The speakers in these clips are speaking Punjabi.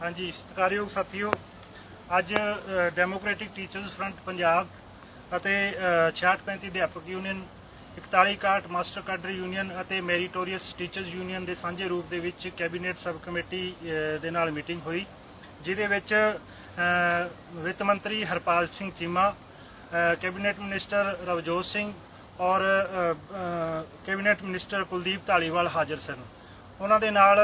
ਹਾਂਜੀ ਸਤਿਕਾਰਯੋਗ ਸਾਥੀਓ ਅੱਜ ਡੈਮੋਕ੍ਰੈਟਿਕ ਟੀਚਰਸ ਫਰੰਟ ਪੰਜਾਬ ਅਤੇ ਅ, 6635 ਅਧਿਆਪਕ ਯੂਨੀਅਨ 4161 ਮਾਸਟਰ ਕਾਡਰ ਯੂਨੀਅਨ ਅਤੇ ਮੈਰੀਟੋਰੀਅਸ ਟੀਚਰਸ ਯੂਨੀਅਨ ਦੇ ਸਾਂਝੇ ਰੂਪ ਦੇ ਵਿੱਚ ਕੈਬਨਿਟ ਸਬ ਕਮੇਟੀ ਦੇ ਨਾਲ ਮੀਟਿੰਗ ਹੋਈ ਜਿਹਦੇ ਵਿੱਚ ਵਿੱਤ ਮੰਤਰੀ ਹਰਪਾਲ ਸਿੰਘ ਚੀਮਾ ਕੈਬਨਿਟ ਮਿਨਿਸਟਰ ਰਵਜੋਤ ਸਿੰਘ ਔਰ ਕੈਬਨਿਟ ਮਿਨਿਸਟਰ ਕੁਲਦੀਪ ਢਾਲੀਵਾਲ ਹਾਜ਼ਰ ਸਨ। ਉਹਨਾਂ ਦੇ ਨਾਲ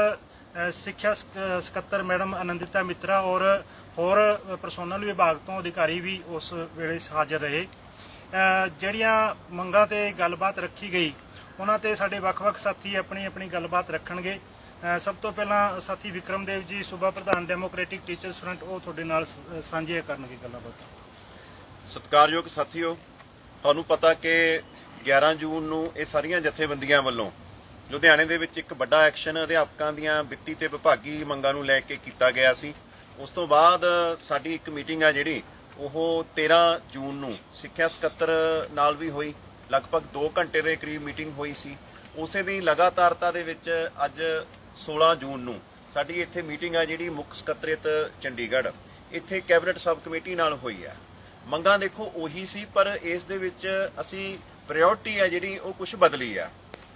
ਸਿੱਖਿਆ ਸਕੱਤਰ ਮੈਡਮ ਅਨੰਦਿਤਾ ਮਿੱਤਰਾ ਔਰ ਹੋਰ ਪਰਸੋਨਲ ਵਿਭਾਗ ਤੋਂ ਅਧਿਕਾਰੀ ਵੀ ਉਸ ਵੇਲੇ ਹਾਜ਼ਰ ਰਹੇ। ਜਿਹੜੀਆਂ ਮੰਗਾਂ ਤੇ ਗੱਲਬਾਤ ਰੱਖੀ ਗਈ, ਉਹਨਾਂ ਤੇ ਸਾਡੇ ਵੱਖ-ਵੱਖ ਸਾਥੀ ਆਪਣੀ ਆਪਣੀ ਗੱਲਬਾਤ ਰੱਖਣਗੇ। ਸਭ ਤੋਂ ਪਹਿਲਾਂ ਸਾਥੀ ਵਿਕਰਮਦੇਵ ਜੀ, ਸੂਬਾ ਪ੍ਰਧਾਨ ਡੈਮੋਕ੍ਰੈਟਿਕ ਟੀਚਰਸ ਫਰੰਟ ਉਹ ਤੁਹਾਡੇ ਨਾਲ ਸ- ਸਾਂਝੇ ਕਰਨਗੇ ਗੱਲਬਾਤ। ਸਤਿਕਾਰਯੋਗ ਸਾਥੀਓ, ਤੁਹਾਨੂੰ ਪਤਾ ਕਿ 11 ਜੂਨ ਨੂੰ ਇਹ ਸਾਰੀਆਂ ਜਥੇਬੰਦੀਆਂ ਵੱਲੋਂ ਲੁਧਿਆਣੇ ਦੇ ਵਿੱਚ ਇੱਕ ਵੱਡਾ ਐਕਸ਼ਨ ਅਧਿਆਪਕਾਂ ਦੀਆਂ ਵਿੱਤੀ ਤੇ ਵਿਭਾਗੀ ਮੰਗਾਂ ਨੂੰ ਲੈ ਕੇ ਕੀਤਾ ਗਿਆ ਸੀ। ਉਸ ਤੋਂ ਬਾਅਦ ਸਾਡੀ ਇੱਕ ਮੀਟਿੰਗ ਆ ਜਿਹੜੀ, ਉਹ 13 ਜੂਨ ਨੂੰ ਸਿੱਖਿਆ ਸਕੱਤਰ ਨਾਲ ਵੀ ਹੋਈ। ਲਗਭਗ 2 ਘੰਟੇ ਦੇ ਕਰੀਬ ਮੀਟਿੰਗ ਹੋਈ ਸੀ। ਉਸੇ ਦੀ ਲਗਾਤਾਰਤਾ ਦੇ ਵਿੱਚ ਅੱਜ 16 ਜੂਨ ਨੂੰ ਸਾਡੀ ਇੱਥੇ ਮੀਟਿੰਗ ਆ ਜਿਹੜੀ ਮੁੱਖ ਸਕੱਤਰੇਤ ਚੰਡੀਗੜ੍ਹ। ਇੱਥੇ ਕੈਬਨਿਟ ਸਬ ਕਮੇਟੀ ਨਾਲ ਹੋਈ ਆ। ਮੰਗਾਂ ਦੇਖੋ ਉਹੀ ਸੀ, ਪਰ ਇਸ ਦੇ ਵਿੱਚ ਅਸੀਂ ਪ੍ਰਾਇੋਰਟੀ ਆ ਜਿਹੜੀ, ਉਹ ਕੁਝ ਬਦਲੀ ਆ।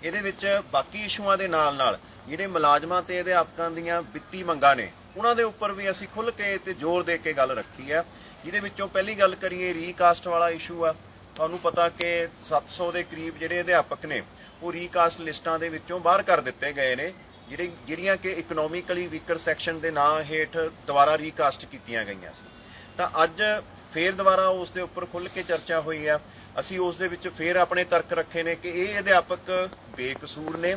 ਇਹਦੇ ਵਿੱਚ ਬਾਕੀ ਇਸ਼ੂਆਂ ਦੇ ਨਾਲ ਨਾਲ ਜਿਹੜੇ ਮੁਲਾਜ਼ਮਾਂ ਤੇ ਅਧਿਆਪਕਾਂ ਦੀਆਂ ਵਿੱਤੀ ਮੰਗਾਂ ਨੇ, ਉਹਨਾਂ ਦੇ ਉੱਪਰ ਵੀ ਅਸੀਂ ਖੁੱਲ੍ਹ ਕੇ ਤੇ ਜ਼ੋਰ ਦੇ ਕੇ ਗੱਲ ਰੱਖੀ ਆ ਜਿਹਦੇ ਵਿੱਚੋਂ ਪਹਿਲੀ ਗੱਲ ਕਰੀਏ ਰੀਕਾਸਟ ਵਾਲਾ ਇਸ਼ੂ ਆ। ਤੁਹਾਨੂੰ ਪਤਾ ਕਿ 700 ਦੇ ਕਰੀਬ ਜਿਹੜੇ ਅਧਿਆਪਕ ਨੇ, ਉਹ ਰੀਕਾਸਟ ਲਿਸਟਾਂ ਦੇ ਵਿੱਚੋਂ ਬਾਹਰ ਕਰ ਦਿੱਤੇ ਗਏ ਨੇ, ਜਿਹੜੇ ਜਿਹੜੀਆਂ ਕਿ ਇਕਨੋਮਿਕਲੀ ਵੀਕਰ ਸੈਕਸ਼ਨ ਦੇ ਨਾਂ ਹੇਠ ਦੁਬਾਰਾ ਰੀਕਾਸਟ ਕੀਤੀਆਂ ਗਈਆਂ ਸੀ। ਤਾਂ ਅੱਜ ਫੇਰ ਦੁਬਾਰਾ ਉਸ ਦੇ ਉੱਪਰ ਖੁੱਲ੍ਹ ਕੇ ਚਰਚਾ ਹੋਈ ਆ ਅਸੀਂ ਉਸ ਦੇ ਵਿੱਚ ਫੇਰ ਆਪਣੇ ਤਰਕ ਰੱਖੇ ਨੇ ਕਿ ਇਹ ਅਧਿਆਪਕ ਬੇਕਸੂਰ ਨੇ।